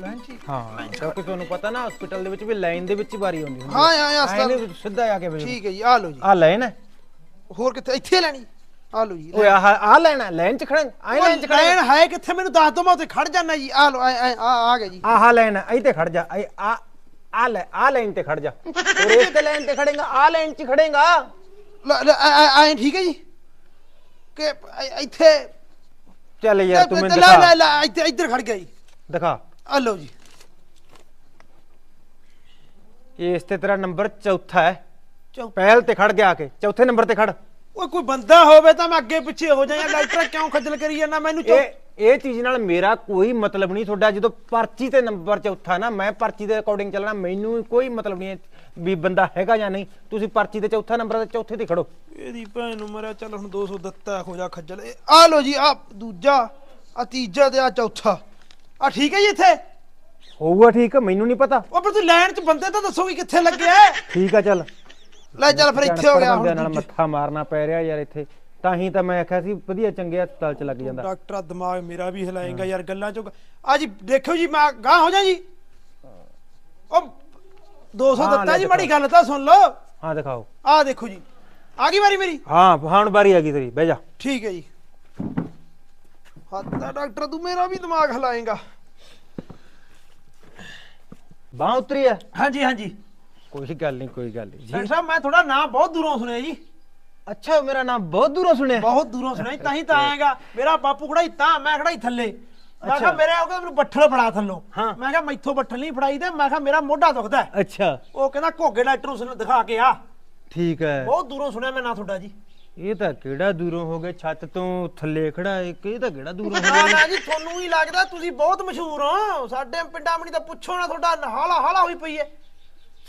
ਲਾਂਚੀ
ਹਾਂ? ਕਿਉਂਕਿ ਤੁਹਾਨੂੰ ਪਤਾ ਨਾ ਹਸਪੀਟਲ ਦੇ ਵਿੱਚ ਵੀ ਲਾਈਨ ਦੇ ਵਿੱਚ ਹੀ ਵਾਰੀ ਆਉਂਦੀ ਹੁੰਦੀ
ਹਾਂ। ਹਾਂ ਹਾਂ
ਨੀ ਸਿੱਧਾ ਆ ਕੇ ਬੈਠੋ
ਠੀਕ ਹੈ ਜੀ ਆ ਲਓ ਜੀ।
ਆ ਲਾਈਨ ਹੈ।
ਹੋਰ ਕਿੱਥੇ? ਇੱਥੇ ਲੈਣੀ। ਆ ਲਓ ਜੀ
ਓਏ ਆਹ ਆ ਲੈਣਾ ਲਾਈਨ 'ਚ ਖੜਾ ਆਹ ਲਾਈਨ 'ਚ ਖੜਾ
ਲਾਈਨ ਹੈ ਕਿੱਥੇ? ਮੈਨੂੰ ਦੱਸ ਦੋ ਮੈਂ ਉੱਥੇ ਖੜ ਜਾਣਾ ਜੀ। ਆ ਲਓ ਆ ਆ ਆ ਗਿਆ ਜੀ।
ਆਹ ਲਾਈਨ ਹੈ। ਇੱਥੇ ਖੜ ਜਾ। ਆਹ ਆ ਆ ਲੈ ਆ ਲਾਈਨ ਤੇ ਖੜ ਜਾ। ਔਰ ਇਸ ਤੇ ਲਾਈਨ ਤੇ ਖੜੇਗਾ ਆ ਲਾਈਨ 'ਚ ਖੜੇਗਾ।
ਆਏ ਠੀਕ ਹੈ ਜੀ? ਕਿ ਇ- ਇੱਥੇ
ਚੱਲ ਯਾਰ ਤੂੰ ਮੈਨੂੰ
ਲੈ ਲੈ
ਦਿਖਾ।
ਲੈ ਇੱਥੇ ਇੱਧਰ ਖੜ ਗਿਆ ਜੀ।
ਦਿਖਾ।
ਆ ਲਓ ਜੀ।
ਇਸ ਤੇ ਤੇਰਾ ਨੰਬਰ ਚੌਥਾ ਹੈ।
ਚੌ
ਪਹਿਲ ਤੇ ਖੜ ਗਿਆ ਆ ਕੇ। ਚੌਥੇ ਨੰਬਰ ਤੇ ਖੜ।
ਓਏ ਕੋਈ ਬੰਦਾ ਹੋਵੇ ਤਾਂ ਮੈਂ ਅੱਗੇ ਪਿੱਛੇ ਹੋ ਜਾਇਆ। ਡਾਕਟਰ ਕਿਉਂ ਖੱਜਲ ਕਰੀ ਜਾਂਦਾ? ਮੈਨੂੰ ਚੌ-
ਇਹ ਇਹ ਚੀਜ਼ ਨਾਲ ਮੇਰਾ ਕੋਈ ਮਤਲਬ ਨਹੀਂ। ਤੁਹਾਡਾ ਜਦੋਂ ਪਰਚੀ ਤੇ ਨੰਬਰ ਚੌਥਾ ਨਾ ਮੈਂ ਪਰਚੀ ਦੇ ਅਕੋਰਡਿੰਗ ਚੱਲਣਾ ਮੈਨੂੰ ਕੋਈ ਮਤਲਬ ਨਹੀਂ। ਹੈ ਵੀ ਬੰਦਾ ਹੈਗਾ ਜਾਂ ਨਹੀਂ ਤੁਸੀਂ ਪਰਚੀ ਤੇ ਚੌਥਾ ਨੰਬਰ ਤੇ ਚੌਥੇ ਤੇ ਖੜੋ।
ਇਹਦੀ ਭੈਣ ਨੂੰ ਮਰਿਆ ਚੱਲ ਹੁਣ 200 ਦਿੱਤਾ ਹੋ ਜਾ ਖੱਜਲ। ਇਹ- ਆ ਲਓ ਜੀ ਆ ਦੂਜਾ ਆ ਤੀਜਾ ਤੇ ਆ ਚੌਥਾ। ਆ ਠੀਕ ਹੈ ਜੀ ਇੱਥੇ?
ਹੋਊਗਾ ਠੀਕ ਮੈਨੂੰ ਨਹੀਂ ਪਤਾ।
ਉਹ ਪਰ ਤੂੰ ਲਾਈਨ 'ਚ ਬੰਦੇ ਤਾਂ ਦੱਸੋ ਵੀ ਕਿੱਥੇ ਲੱਗੇ ਐ।
ਠੀਕ ਆ ਚੱਲ।
ਲੈ ਚੱਲ ਫਿਰ ਇੱਥੇ ਹੋ ਗਿਆ
ਬੰਦਿਆਂ
ਹੁਣ
ਨਾਲ
ਦੂਜੇ।
ਮੱਥਾ ਮਾਰਨਾ ਪੈ ਰਿਹਾ ਯਾਰ ਇੱਥੇ। ਤਾਂ ਹੀ ਤਾਂ ਮੈਂ ਆਖਿਆ ਸੀ ਵਧੀਆ ਚੰਗੇ ਹਸਪਤਾਲ ਚ ਲੱਗ ਜਾਂਦਾ।
ਡਾਕਟਰ ਦਿਮਾਗ ਮੇਰਾ ਵੀ ਹਿਲਾਏਗਾ ਯਾਰ ਗੱਲਾਂ ਚੋਂ ਆ ਜੀ ਦੇਖਿਓ ਜੀ ਮੈਂ ਗਾਂ ਹੋ ਜਾ ਜੀ। ਉਹ 200
ਹਾਂ,
ਦਿੱਤਾ
ਲੈ
ਜੀ। ਮਾੜੀ ਗੱਲ ਤਾਂ ਸੁਣ ਲਓ।
ਹਾਂ ਦਿਖਾਓ।
ਆ ਦੇਖੋ ਜੀ। ਆ ਗਈ ਵਾਰੀ ਮੇਰੀ?
ਹਾਂ ਹੁਣ ਬਾਰੀ ਆ ਗਈ ਤੇਰੀ। ਬਹਿ ਜਾ।
ਠੀਕ ਹੈ ਜੀ। ਹੱਤਾ ਡਾਕਟਰ ਤੂੰ ਮੇਰਾ ਵੀ ਦਿਮਾਗ ਹਿਲਾਏਗਾ।
ਬਾਹ ਉਤਰੀ ਹੈ
ਹਾਂਜੀ ਹਾਂਜੀ।
ਕੋਈ ਗੱਲ ਨਹੀਂ ਕੋਈ ਗੱਲ ਨਹੀਂ
ਡਾਕਟਰ ਸਾਹਿਬ ਮੈਂ ਥੋੜਾ ਨਾਮ ਬਹੁਤ ਦੂਰੋਂ ਸੁਣਿਆ ਜੀ।
ਅੱਛਾ ਮੇਰਾ ਨਾਮ ਬਹੁਤ ਦੂਰੋਂ ਸੁਣਿਆ।
ਬਹੁਤ ਦੂਰੋਂ ਸੁਣਿਆ ਜੀ, ਤਾਂ ਹੀ ਤਾਂ ਆਏਗਾ। ਮੇਰਾ ਬਾਪੂ ਖੜਾ ਹੀ ਤਾਂ ਮੈਂ ਖੜਾ ਹੀ ਥੱਲੇ। ਮੈਂ ਕਿਹਾ। ਮੇਰੇ ਉਹ ਕਹਿੰਦਾ ਮੈਨੂੰ ਬੱਠਲ ਫੜਾ ਥੱਲੋਂ।
ਹਾਂ।
ਮੈਂ ਕਿਹਾ ਮੈਥੋਂ ਬੱਠਲ ਨਹੀਂ ਫੜਾਈ ਤੇ? ਮੈਂ ਕਿਹਾ ਮੇਰਾ ਮੋਢਾ ਦੁਖਦਾ ਹੈ।
ਅੱਛਾ।
ਉਹ ਕਹਿੰਦਾ ਘੋਗੇ ਡਾਕਟਰ ਨੂੰ ਸਾਨੂੰ ਦਿਖਾ ਕੇ ਆ।
ਠੀਕ ਹੈ।
ਬਹੁਤ ਦੂਰੋਂ ਸੁਣਿਆ ਮੈਂ ਨਾ ਤੁਹਾਡਾ ਜੀ।
ਇਹ ਤਾਂ ਕਿਹੜਾ ਦੂਰੋਂ ਹੋ ਗਿਆ? ਛੱਤ ਤੋਂ ਥੱਲੇ ਖੜਾ ਇੱਕ ਇਹ ਤਾਂ ਕਿਹੜਾ ਦੂਰੋਂ ਹੋ
ਨਾ
ਗਿਆ?
ਨਾ ਜੀ ਤੁਹਾਨੂੰ ਹੀ ਲੱਗਦਾ ਤੁਸੀਂ ਬਹੁਤ ਮਸ਼ਹੂਰ ਹੋ। ਸਾਡੇ ਪਿੰਡਾਂ ਮਣੀ ਤਾਂ ਪੁੱਛੋ ਨਾ ਤੁਹਾਡਾ ਹਾਲਾ ਹਾਲਾ ਹੋਈ ਪਈ ਹੈ।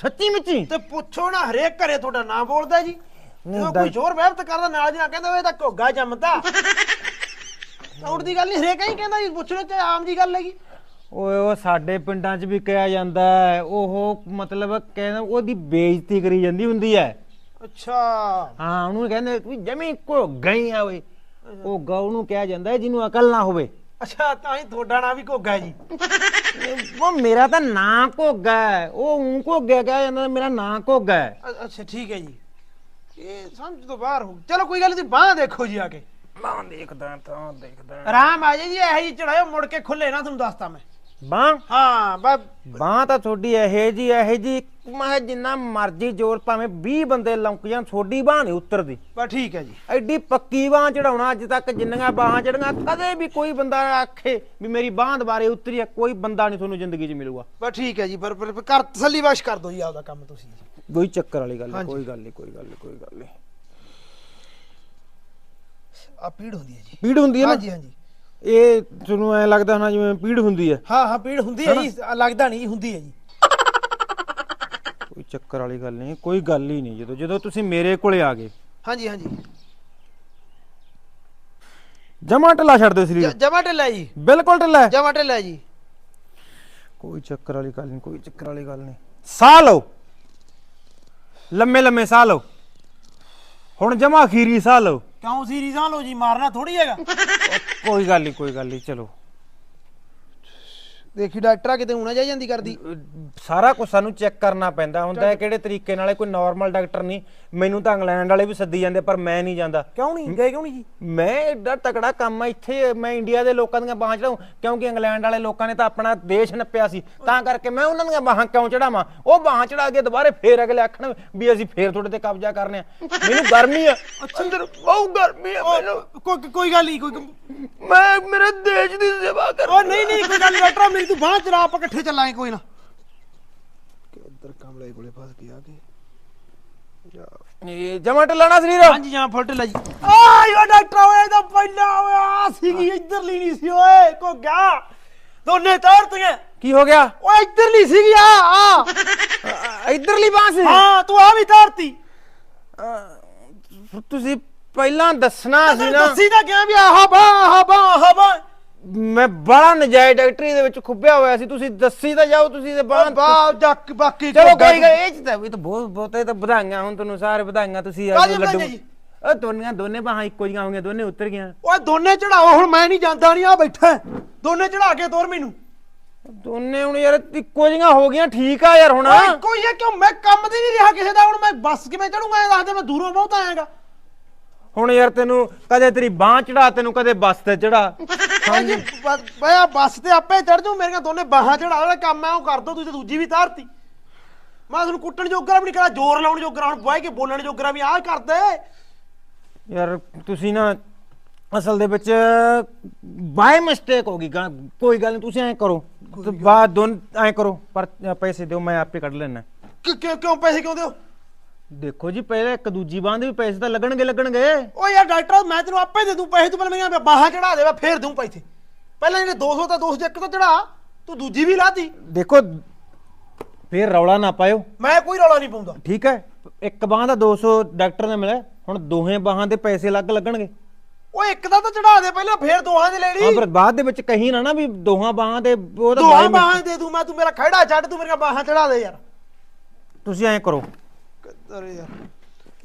ਸੱਚੀ ਮੁੱਚੀ?
ਤੇ ਪੁੱਛੋ ਨਾ ਹਰੇਕ ਘਰੇ ਤੁਹਾਡਾ ਨਾਮ ਬੋਲਦਾ ਜੀ। ਜਦੋਂ ਕੋਈ ਜ਼ੋਰ ਵਹਿਬਤ ਕਰਦਾ ਨਾਲ ਦੀ ਨਾਲ ਕਹਿੰਦਾ ਇਹ ਤਾਂ ਘੋਗਾ ਜੰਮਦਾ। ਔਰ ਦੀ ਗੱਲ ਨਹੀਂ ਹਰੇਕ ਹੀ ਕਹਿੰਦਾ ਜੀ ਪੁੱਛਣਾ ਤੇ ਆਮ ਜੀ ਗੱਲ ਹੈਗੀ।
ਓਏ ਉਹ ਸਾਡੇ ਪਿੰਡਾਂ 'ਚ ਵੀ ਕਿਹਾ ਜਾਂਦਾ ਹੈ ਉਹ ਮਤਲਬ ਕਹਿੰਦਾ ਉਹਦੀ ਬੇਇੱਜ਼ਤੀ ਕਰੀ ਜਾਂਦੀ ਹੁੰਦੀ ਹੈ।
ਅੱਛਾ।
ਹਾਂ ਉਹਨੂੰ ਕਹਿੰਦੇ ਤੂੰ ਜਮੀ ਕੋ ਗਈ ਆ ਓਏ। ਘੋਗਾ ਉਹਨੂੰ ਕਿਹਾ ਜਾਂਦਾ ਜਿਹਨੂੰ ਅਕਲ ਨਾ ਹੋਵੇ।
ਅੱਛਾ ਤਾਂ ਹੀ ਤੁਹਾਡਾ ਨਾਂ ਵੀ ਘੋਗਾ ਜੀ।
ਉਹ ਮੇਰਾ ਤਾਂ ਨਾਂ ਘੋਗਾ ਹੈ ਉਹ ਉਂ ਘੋਗਾ ਕਿਹਾ ਜਾਂਦਾ ਮੇਰਾ ਨਾਂ ਘੋਗਾ ਹੈ।
ਅੱਛਾ ਠੀਕ ਹੈ ਜੀ। ਇਹ ਸਮਝ ਤੋਂ ਬਾਹਰ ਹੋ ਚਲੋ ਕੋਈ ਗੱਲ ਨਹੀਂ ਬਾਹ ਦੇਖੋ ਜੀ ਆ ਕੇ।
ਬਾਹ ਦੇਖਦਾ ਤਾਂ ਦੇਖਦਾ
ਆਰਾਮ ਆ ਜੀ ਇਹੋ ਜੀ ਚੜਾਇਓ ਮੁੜ ਕੇ ਖੁੱਲੇ ਨਾ ਤੁਹਾਨੂੰ ਦੱਸਤਾ ਮੈਂ।
ਬਾਹ?
ਹਾਂ ਬਸ।
ਬਾਹ ਤਾਂ ਤੁਹਾਡੀ ਇਹ ਜੀ ਇਹ ਜੀ ਮੈਂ ਜਿੰਨਾ ਮਰਜ਼ੀ ਜ਼ੋਰ ਭਾਵੇਂ 20 ਬੰਦੇ ਲੰਕ ਜਾਣ ਤੁਹਾਡੀ ਬਾਹ ਨਹੀਂ ਉਤਰਦੀ।
ਬਸ ਠੀਕ ਹੈ ਜੀ।
ਐਡੀ ਪੱਕੀ ਬਾਹ ਚੜਾਉਣਾ ਅੱਜ ਤੱਕ ਜਿੰਨੀਆਂ ਬਾਹਾਂ ਚੜੀਆਂ ਕਦੇ ਵੀ ਕੋਈ ਬੰਦਾ ਆਖੇ ਵੀ ਮੇਰੀ ਬਾਹ ਦੁਬਾਰੇ ਉਤਰੀ ਹੈ ਕੋਈ ਬੰਦਾ ਨਹੀਂ ਤੁਹਾਨੂੰ ਜ਼ਿੰਦਗੀ 'ਚ ਮਿਲੂਗਾ।
ਬਸ ਠੀਕ ਹੈ ਜੀ ਪਰ ਕਰ ਤਸੱਲੀ ਬਖਸ਼ ਕਰ ਦਿਓ ਜੀ ਆਪਦਾ ਕੰਮ ਤੁਸੀਂ ਜੀ।
ਕੋਈ ਚੱਕਰ ਵਾਲੀ ਗੱਲ। ਕੋਈ ਗੱਲ ਨਹੀਂ ਕੋਈ ਗੱਲ ਨਹੀਂ ਕੋਈ ਗੱਲ ਨਹੀਂ।
ਆ ਪੀੜ ਹੁੰਦੀ ਹੈ ਜੀ।
ਪੀੜ ਹੁੰਦੀ ਹੈ ਨਾ?
ਹਾਂਜੀ ਹਾਂਜੀ।
ਇਹ ਤੁਹਾਨੂੰ ਐ ਲੱਗਦਾ ਹੋਣਾ ਜਿਵੇਂ ਪੀੜ ਹੁੰਦੀ ਹੈ।
ਹਾਂ ਹਾਂ ਪੀੜ ਹੁੰਦੀ ਹੈ ਜੀ। ਲੱਗਦਾ ਨਹੀਂ ਹੁੰਦੀ ਹੈ ਜੀ।
ਕੋਈ ਚੱਕਰ ਵਾਲੀ ਗੱਲ ਨਹੀਂ ਕੋਈ ਗੱਲ ਹੀ ਨਹੀਂ। ਜਦੋਂ ਜਦੋਂ ਤੁਸੀਂ ਮੇਰੇ ਕੋਲੇ ਆ ਗਏ।
ਹਾਂਜੀ ਹਾਂਜੀ।
ਜਮਾ ਢਿੱਲਾ ਛੱਡ ਦਿਓ ਸਰੀਰ।
ਜਮਾ ਢਿੱਲਾ ਜੀ।
ਬਿਲਕੁਲ ਢਿੱਲਾ।
ਜਮਾ ਢਿੱਲਾ ਜੀ।
ਕੋਈ ਚੱਕਰ ਵਾਲੀ ਗੱਲ ਨਹੀਂ ਕੋਈ ਚੱਕਰ ਵਾਲੀ ਗੱਲ ਨਹੀਂ। ਸਾਹ ਲਓ। ਲੰਮੇ ਲੰਮੇ ਸਾਹ ਲਓ। ਹੁਣ ਜਮਾ ਅਖੀਰੀ ਸਾਹ ਲਓ।
ਕਿਉਂ ਸੀਰੀਜ਼ਾਂ ਲੋ ਜੀ ਮਾਰਨਾ ਥੋੜੀ ਹੈਗਾ।
ਕੋਈ ਗੱਲ ਨਹੀਂ ਕੋਈ ਗੱਲ ਨਹੀਂ ਚਲੋ।
ਦੇਖੀ ਡਾਕਟਰ ਕਿਤੇ ਹੁਣਾ ਜਾਈ ਜਾਂਦੀ ਕਰਦੀ।
ਸਾਰਾ ਕੁਝ ਸਾਨੂੰ ਚੈੱਕ ਕਰਨਾ ਪੈਂਦਾ ਹੁੰਦਾ ਹੈ ਕਿਹੜੇ ਤਰੀਕੇ ਨਾਲ ਇਹ ਕੋਈ ਨਾਰਮਲ ਡਾਕਟਰ ਨਹੀਂ। ਮੈਨੂੰ ਤਾਂ ਇੰਗਲੈਂਡ ਵਾਲੇ ਵੀ ਸੱਦੀ ਜਾਂਦੇ ਪਰ ਮੈਂ ਨਹੀਂ ਜਾਂਦਾ।
ਕਿਉਂ ਨਹੀਂ? ਗਏ ਕਿਉਂ ਨਹੀਂ ਜੀ?
ਮੈਂ ਐਡਾ ਤਕੜਾ ਕੰਮ ਆ ਇੱਥੇ ਮੈਂ ਇੰਡੀਆ ਦੇ ਲੋਕਾਂ ਦੀਆਂ ਬਾਹਾਂ ਚੜਾਉਂ ਕਿਉਂਕਿ ਇੰਗਲੈਂਡ ਵਾਲੇ ਲੋਕਾਂ ਨੇ ਤਾਂ ਆਪਣਾ ਦੇਸ਼ ਨੱਪਿਆ ਸੀ। ਤਾਂ ਕਰਕੇ ਮੈਂ ਉਹਨਾਂ ਦੀਆਂ ਬਾਹਾਂ ਕਿਉਂ ਚੜਾਵਾਂ? ਉਹ ਬਾਹਾਂ ਚੜਾ ਕੇ ਦੁਬਾਰੇ ਫੇਰ ਅਗਲੇ ਆਖਣ ਵੀ ਅਸੀਂ ਫੇਰ ਤੁਹਾਡੇ ਤੇ ਕਬਜ਼ਾ ਕਰਨੇ ਆ ਮੈਨੂੰ ਗਰਮੀ ਆ। ਅੰਦਰ ਬਹੁਤ ਗਰਮੀ ਆ ਮੈਨੂੰ।
ਕੋਈ ਕੋਈ ਗੱਲ ਨਹੀਂ ਕੋਈ
ਮੈਂ ਮੇਰੇ ਦੇਸ਼ ਦੀ ਸੇਵਾ ਕਰ
ਓ ਨਹੀਂ ਨਹੀਂ ਕੋਈ ਗੱਲ ਨਹੀਂ ਡਾਕਟਰ ਮੇਰੀ ਤੂੰ ਬਾਹ ਚਲਾ ਆਪਾਂ ਇਕੱਠੇ ਚੱਲਾਂਗੇ ਕੋਈ ਨਾ। ਕਿੱਧਰ ਕਮਲੇ ਕੋਲੇ ਫਸ ਗਿਆ ਕਿ।
ਇਹ ਜਮਾ ਢਲਾਣਾ ਸਰੀਰ।
ਹਾਂਜੀ ਜਾਂ ਫੁੱਟ ਲੈ ਜੀ। ਆਇਓ ਡਾਕਟਰ ਓਏ ਤਾਂ ਪਹਿਲਾਂ ਓਏ ਆ ਸੀਗੀ ਇੱਧਰਲੀ ਨਹੀਂ ਸੀ ਓਏ ਕੋ ਗਿਆ। ਦੋਨੇ ਤਾਰਤੀਆਂ
ਕੀ ਹੋ ਗਿਆ?
ਓਏ ਇੱਧਰਲੀ ਸੀਗੀ ਆ ਆ
ਇਧਰਲੀ ਬਾਹ ਸੀ।
ਹਾਂ ਤੂੰ ਆ ਵੀ ਤਾਰਤੀ।
ਤੁਸੀਂ ਪਹਿਲਾਂ ਦੱਸਣਾ ਸੀ ਨਾ।
ਦੱਸੀ ਤਾਂ ਗਿਆ ਵੀ ਆਹ ਬਾ ਆਹ ਬਾ ਆਹ ਬਾ
ਮੈਂ ਬੜਾ ਨਜਾਇਜ਼ ਡਾਕਟਰੀ ਦੇ ਵਿੱਚ ਖੁੱਬਿਆ ਹੋਇਆ ਸੀ। ਤੁਸੀਂ ਦੱਸੀ ਤਾਂ ਜਾਓ ਤੁਸੀਂ ਤੇ ਬਾਹ
ਬਾ ਜੱਕ ਬਾਕੀ
ਚਲੋ ਕੋਈ ਗੱਲ ਇਹ ਚ ਤਾਂ ਇਹ ਤਾਂ ਬਹੁਤ ਬਹੁਤੇ ਤਾਂ ਵਧਾਈਆਂ ਹੁਣ ਤੁਹਾਨੂੰ ਸਾਰੇ ਵਧਾਈਆਂ ਤੁਸੀਂ ਆ
ਕਾਹਦੀਆਂ
ਲੱਡੂ? ਉਹ ਦੋਨੀਆਂ ਦੋਨੇ ਬਾਹਾਂ ਇੱਕੋ ਜਿਹੀਆਂ ਹੋ ਗਈਆਂ ਦੋਨੇ ਉਤਰ ਗਈਆਂ।
ਓਏ ਦੋਨੇ ਚੜਾਓ ਹੁਣ ਮੈਂ ਨਹੀਂ ਜਾਂਦਾ ਨਹੀਂ ਆ ਬੈਠਾ। ਹੈ। ਦੋਨੇ ਚੜਾ ਕੇ ਤੋਰ ਮੈਨੂੰ।
ਦੋਨੇ ਹੁਣ ਯਾਰ ਇੱਕੋ ਜਿਹੀਆਂ ਹੋ ਗਈਆਂ ਠੀਕ ਆ ਯਾਰ ਹੁਣ।
ਕੋਈ ਇਹ ਕਿਉਂ? ਮੈਂ ਕੰਮ ਤੇ ਨਹੀਂ ਰਿਹਾ ਕਿਸੇ ਦਾ ਹੁਣ ਮੈਂ ਬੱਸ ਕਿਵੇਂ ਚੜੂਗਾ ਇਹ ਦੱਸ ਦੇ ਮੈਂ ਦੂਰੋਂ ਬਹੁਤ ਆਇਆਗਾ।
ਹੁਣ ਯਾਰ ਤੈਨੂੰ ਕਦੇ ਤੇਰੀ ਬਾਹ ਚੜਾ ਤੈਨੂੰ ਕਦੇ ਬੱਸ ਤੇ ਚੜਾ।
ਹਾਂਜੀ। ਬਿਆ ਬੱਸ ਤੇ ਆਪੇ ਚੜ ਜਾਊ ਮੇਰੀਆਂ ਦੋਨੇ ਬਾਹਾਂ ਚੜਾ ਵਾਲਾ ਕੰਮ ਹੈ ਉਹ ਕਰ ਦੋ ਤੁਸੀਂ ਤਾਂ ਦੂਜੀ ਵੀ ਤਾਰਤੀ। ਮੈਂ ਤੁਹਾਨੂੰ ਕੁੱਟਣ ਜੋਗਰਾ ਵੀ ਨਹੀਂ ਕਰਾ ਜ਼ੋਰ ਲਾਉਣ ਜੋਗਰਾ ਹੁਣ ਬਹਿ ਕੇ ਬੋਲਣ ਜੋਗਰਾ ਵੀ ਆਹ ਕਰਦੇ।
ਯਾਰ ਤੁਸੀਂ ਨਾ ਅਸਲ ਦੇ ਵਿੱਚ ਬਾਈ ਮਿਸਟੇਕ ਹੋ ਗਈ ਕੋਈ ਗੱਲ ਨਹੀਂ ਤੁਸੀਂ ਐਂ ਕਰੋ। ਬਾਅਦ ਦੋਨ ਐਂ ਕਰੋ ਪਰ ਪੈਸੇ ਦਿਓ ਮੈਂ ਆਪੇ ਕੱਢ ਲੈਣਾ
ਕਿਉਂ ਪੈਸੇ ਕਿਉਂ ਦਿਓ?
ਦੇਖੋ ਜੀ ਪਹਿਲੇ ਇੱਕ ਦੂਜੀ ਬਾਂਹ ਦੇ ਵੀ ਪੈਸੇ ਤਾਂ ਲੱਗਣਗੇ ਲੱਗਣਗੇ।
ਓ ਯਾਰ ਡਾਕਟਰ ਮੈਂ ਤੈਨੂੰ ਆਪੇ ਦੇ ਦੂੰ ਪੈਸੇ ਤੂੰ ਪਹਿਲਾਂ ਮੇਰੀਆਂ ਬਾਹਾਂ ਚੜਾ ਦੇ ਮੈਂ ਫੇਰ ਦੂੰ ਪੈਸੇ। ਪਹਿਲਾਂ ਜਿਹੜੇ 200 ਤਾਂ 200 ਇੱਕ ਤਾਂ ਚੜਾ ਤੂੰ ਦੂਜੀ ਵੀ ਲਾਤੀ।
ਦੇਖੋ ਫੇਰ ਰੌਲਾ ਨਾ ਪਾਇਓ।
ਮੈਂ ਕੋਈ ਰੌਲਾ ਨਹੀਂ ਪਾਉਂਦਾ।
ਠੀਕ ਹੈ ਇੱਕ ਬਾਂਹ ਦਾ 200 ਡਾਕਟਰ ਨੇ ਮਿਲਿਆ ਹੁਣ ਦੋਹੇ ਬਾਹਾਂ ਦੇ ਪੈਸੇ ਅਲੱਗ ਲੱਗਣਗੇ।
ਓਏ ਇੱਕ ਦਾ ਤਾਂ ਚੜਾ ਦੇ ਪਹਿਲਾਂ ਫੇਰ ਦੋਹਾਂ ਦੇ ਲੈ
ਹਾਂ ਪਰ ਬਾਅਦ ਦੇ ਵਿੱਚ ਕਹੀ ਨਾ ਨਾ ਵੀ ਦੋਹਾਂ ਬਾਹਾਂ ਦੇ ਉਹ ਤਾਂ
ਦੋਹਾਂ ਬਾਹਾਂ ਦੇ ਦੂੰ ਮੈਂ ਤੂੰ ਮੇਰਾ ਖੜਾ ਛੱਡ ਤੂੰ ਮੇਰੀਆਂ ਬਾਹਾਂ ਚੜਾ ਦੇ ਯਾਰ।
ਤੁਸੀਂ ਐਂ ਕਰੋ
ਕਿੱਧਰ ਯਾਰ?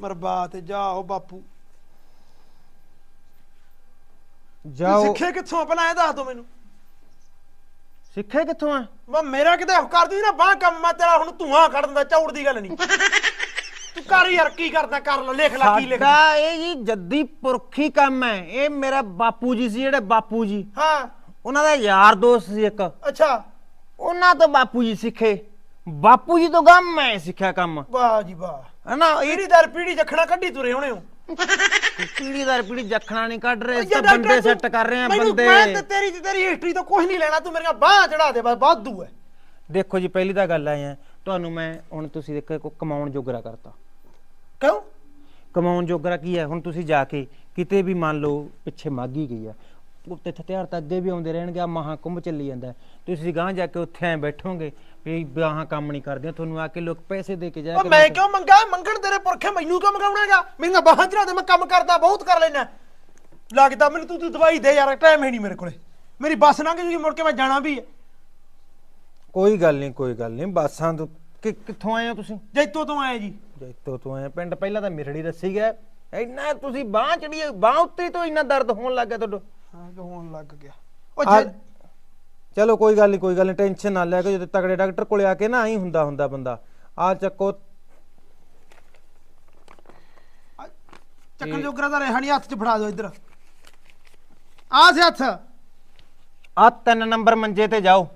ਮਰਬਾ ਤੇ ਜਾਓ ਬਾਪੂ।
ਜਾਓ।
ਸਿੱਖੇ ਕਿੱਥੋਂ? ਪਹਿਲਾਂ ਇਹ ਦੱਸ ਦੋ ਮੈਨੂੰ।
ਸਿੱਖੇ ਕਿੱਥੋਂ ਆ?
ਮੈਂ ਮੇਰਾ ਕਿਤੇ ਕਰਦੀ ਨਾ ਬਾਹ ਕੰਮ ਮੈਂ ਤੇਰਾ ਹੁਣ ਧੂਆਂ ਕੱਢ ਦਿੰਦਾ ਚੌੜ ਦੀ ਗੱਲ ਨਹੀਂ ਤੂੰ ਕਰ ਯਾਰ ਕੀ ਕਰਦਾ ਕਰ ਲੈ ਲਿਖ ਲੈ ਕੀ ਲਿਖ
ਸਾਡਾ ਇਹ ਜੀ ਜੱਦੀ ਪੁਰਖੀ ਕੰਮ ਹੈ। ਇਹ ਮੇਰਾ ਬਾਪੂ ਜੀ ਸੀ ਜਿਹੜੇ ਬਾਪੂ ਜੀ।
ਹਾਂ।
ਉਹਨਾਂ ਦਾ ਯਾਰ ਦੋਸਤ ਸੀ ਇੱਕ।
ਅੱਛਾ।
ਉਹਨਾਂ ਤੋਂ ਬਾਪੂ ਜੀ ਸਿੱਖੇ। ਬਾਪੂ ਜੀ ਤੋਂ ਗਾ ਮੈਂ ਸਿੱਖਿਆ ਕੰਮ।
ਵਾਹ ਜੀ ਵਾਹ।
ਹਨਾ ਇਹ
ਪੀੜੀ ਦਰ ਪੀੜੀ ਜਖਣਾ ਕੱਢੀ ਤੁਰੇ ਹੋਣੇ ਹੋ।
ਪੀੜੀ ਦਰ ਪੀੜੀ ਜਖਣਾ ਨਹੀਂ ਕੱਢ ਰਹੇ
ਡਾਕਟਰ
ਬੰਦੇ ਸੈੱਟ ਕਰ ਰਹੇ ਆ
ਮੈਨੂੰ-
ਬੰਦੇ।
ਮੈਂ ਤੇ ਤੇਰੀ ਤੇ ਤੇਰੀ ਹਿਸਟਰੀ ਤੋਂ ਕੁਝ ਨਹੀਂ ਲੈਣਾ ਤੂੰ ਮੇਰੀਆਂ ਬਾਹਾਂ ਚੜਾ ਦੇ ਬਸ ਵਾਧੂ ਹੈ।
ਦੇਖੋ ਜੀ ਪਹਿਲੀ ਤਾਂ ਗੱਲ ਆਈ ਹੈ ਤੁਹਾਨੂੰ ਮੈਂ ਹੁਣ ਤੁਸੀਂ ਦੇਖੋ ਕਮਾਉਣ ਜੋਗਰਾ ਕਰਤਾ।
ਕਿਉਂ?
ਕਮਾਉਣ ਜੋਗਰਾ ਕੀ ਹੈ? ਹੁਣ ਤੁਸੀਂ ਜਾ ਕੇ ਕਿਤੇ ਵੀ ਮੰਨ ਲਓ ਪਿੱਛੇ ਮਾਗੀ ਗਈ ਆ ਉੱਤੇ ਹਥਿਆਰ ਤਾਂ ਅੱਗੇ ਵੀ ਆਉਂਦੇ ਰਹਿਣਗੇ ਆ ਮਹਾ ਕੁੰਭ ਚੱਲੀ ਜਾਂਦਾ। ਤੁਸੀਂ ਗਾਂ ਜਾ ਕੇ ਉੱਥੇ ਐ ਬੈਠੋਗੇ ਵੀ ਬਾਹਾਂ ਕੰਮ ਨਹੀਂ ਕਰਦੀਆਂ ਤੁਹਾਨੂੰ ਆ ਕੇ ਲੋਕ ਪੈਸੇ ਦੇ ਕੇ
ਉਹ
ਜਾਇਆ
ਮੈਂ ਕਿਉਂ ਮੰਗਾ? ਮੰਗਣ ਤੇਰੇ ਪੁਰਖੇ ਮੈਨੂੰ ਕਿਉਂ ਮੰਗਾਉਣਾਗਾ? ਮੇਰੀਆਂ ਬਾਹਾਂ ਚੜਾ ਦੇ ਮੈਂ ਕੰਮ ਕਰਦਾ ਬਹੁਤ ਕਰ ਲੈਣਾ ਲੱਗਦਾ ਮੈਨੂੰ ਤੂੰ ਤੂੰ ਦਵਾਈ ਦੇ ਯਾਰ ਟਾਈਮ ਹੈ ਨਹੀਂ ਮੇਰੇ ਕੋਲੇ। ਮੇਰੀ ਬੱਸ ਲੰਘ ਜੂਗੀ ਮੁੜ ਕੇ ਮੈਂ ਜਾਣਾ ਵੀ ਹੈ।
ਕੋਈ ਗੱਲ ਨਹੀਂ ਕੋਈ ਗੱਲ ਨਹੀਂ ਬਾਸਾਂ ਤੋਂ ਕਿ ਕਿੱਥੋਂ ਆਏ ਹੋ ਤੁਸੀਂ?
ਜੈਤੋ ਤੋਂ ਆਏ ਜੀ।
ਜੈਤੋ ਤੋਂ ਆਏ ਪਿੰਡ ਪਹਿਲਾਂ ਤਾਂ ਮਿਰੜੀ ਦੱਸੀ ਗਿਆ। ਇੰਨਾ ਤੁਸੀਂ ਬਾਹ ਚੜੀ ਬਾਹ ਉੱਤਰੀ ਤੋਂ ਇੰਨਾ ਦਰਦ ਹੋਣ ਲੱਗ ਗਿਆ ਤੁਹਾਡਾ।
ਹਾਂ ਹੋਣ ਲੱਗ ਗਿਆ। ਉਹ
ਆ-
ਜੇ
ਚਲੋ ਕੋਈ ਗੱਲ ਨਹੀਂ ਕੋਈ ਗੱਲ ਨਹੀਂ ਟੈਨਸ਼ਨ ਨਾ ਲੈ ਕੇ ਜਦੋਂ ਤਗੜੇ ਡਾਕਟਰ ਕੋਲੇ ਆ ਕੇ ਨਾ ਆਈ ਹੁੰਦਾ ਹੁੰਦਾ ਬੰਦਾ। ਆ ਚੱਕੋ।
ਚੱਕਣ ਜੋਗਰਾ ਦਾ ਰਹਿਣੀ ਹੱਥ 'ਚ ਫੜਾ ਦਿਓ ਇੱਧਰ। ਆ ਸੇ ਹੱਥ।
ਆ ਤਿੰਨ ਨੰਬਰ ਮੰਜੇ ਤੇ ਜਾਓ।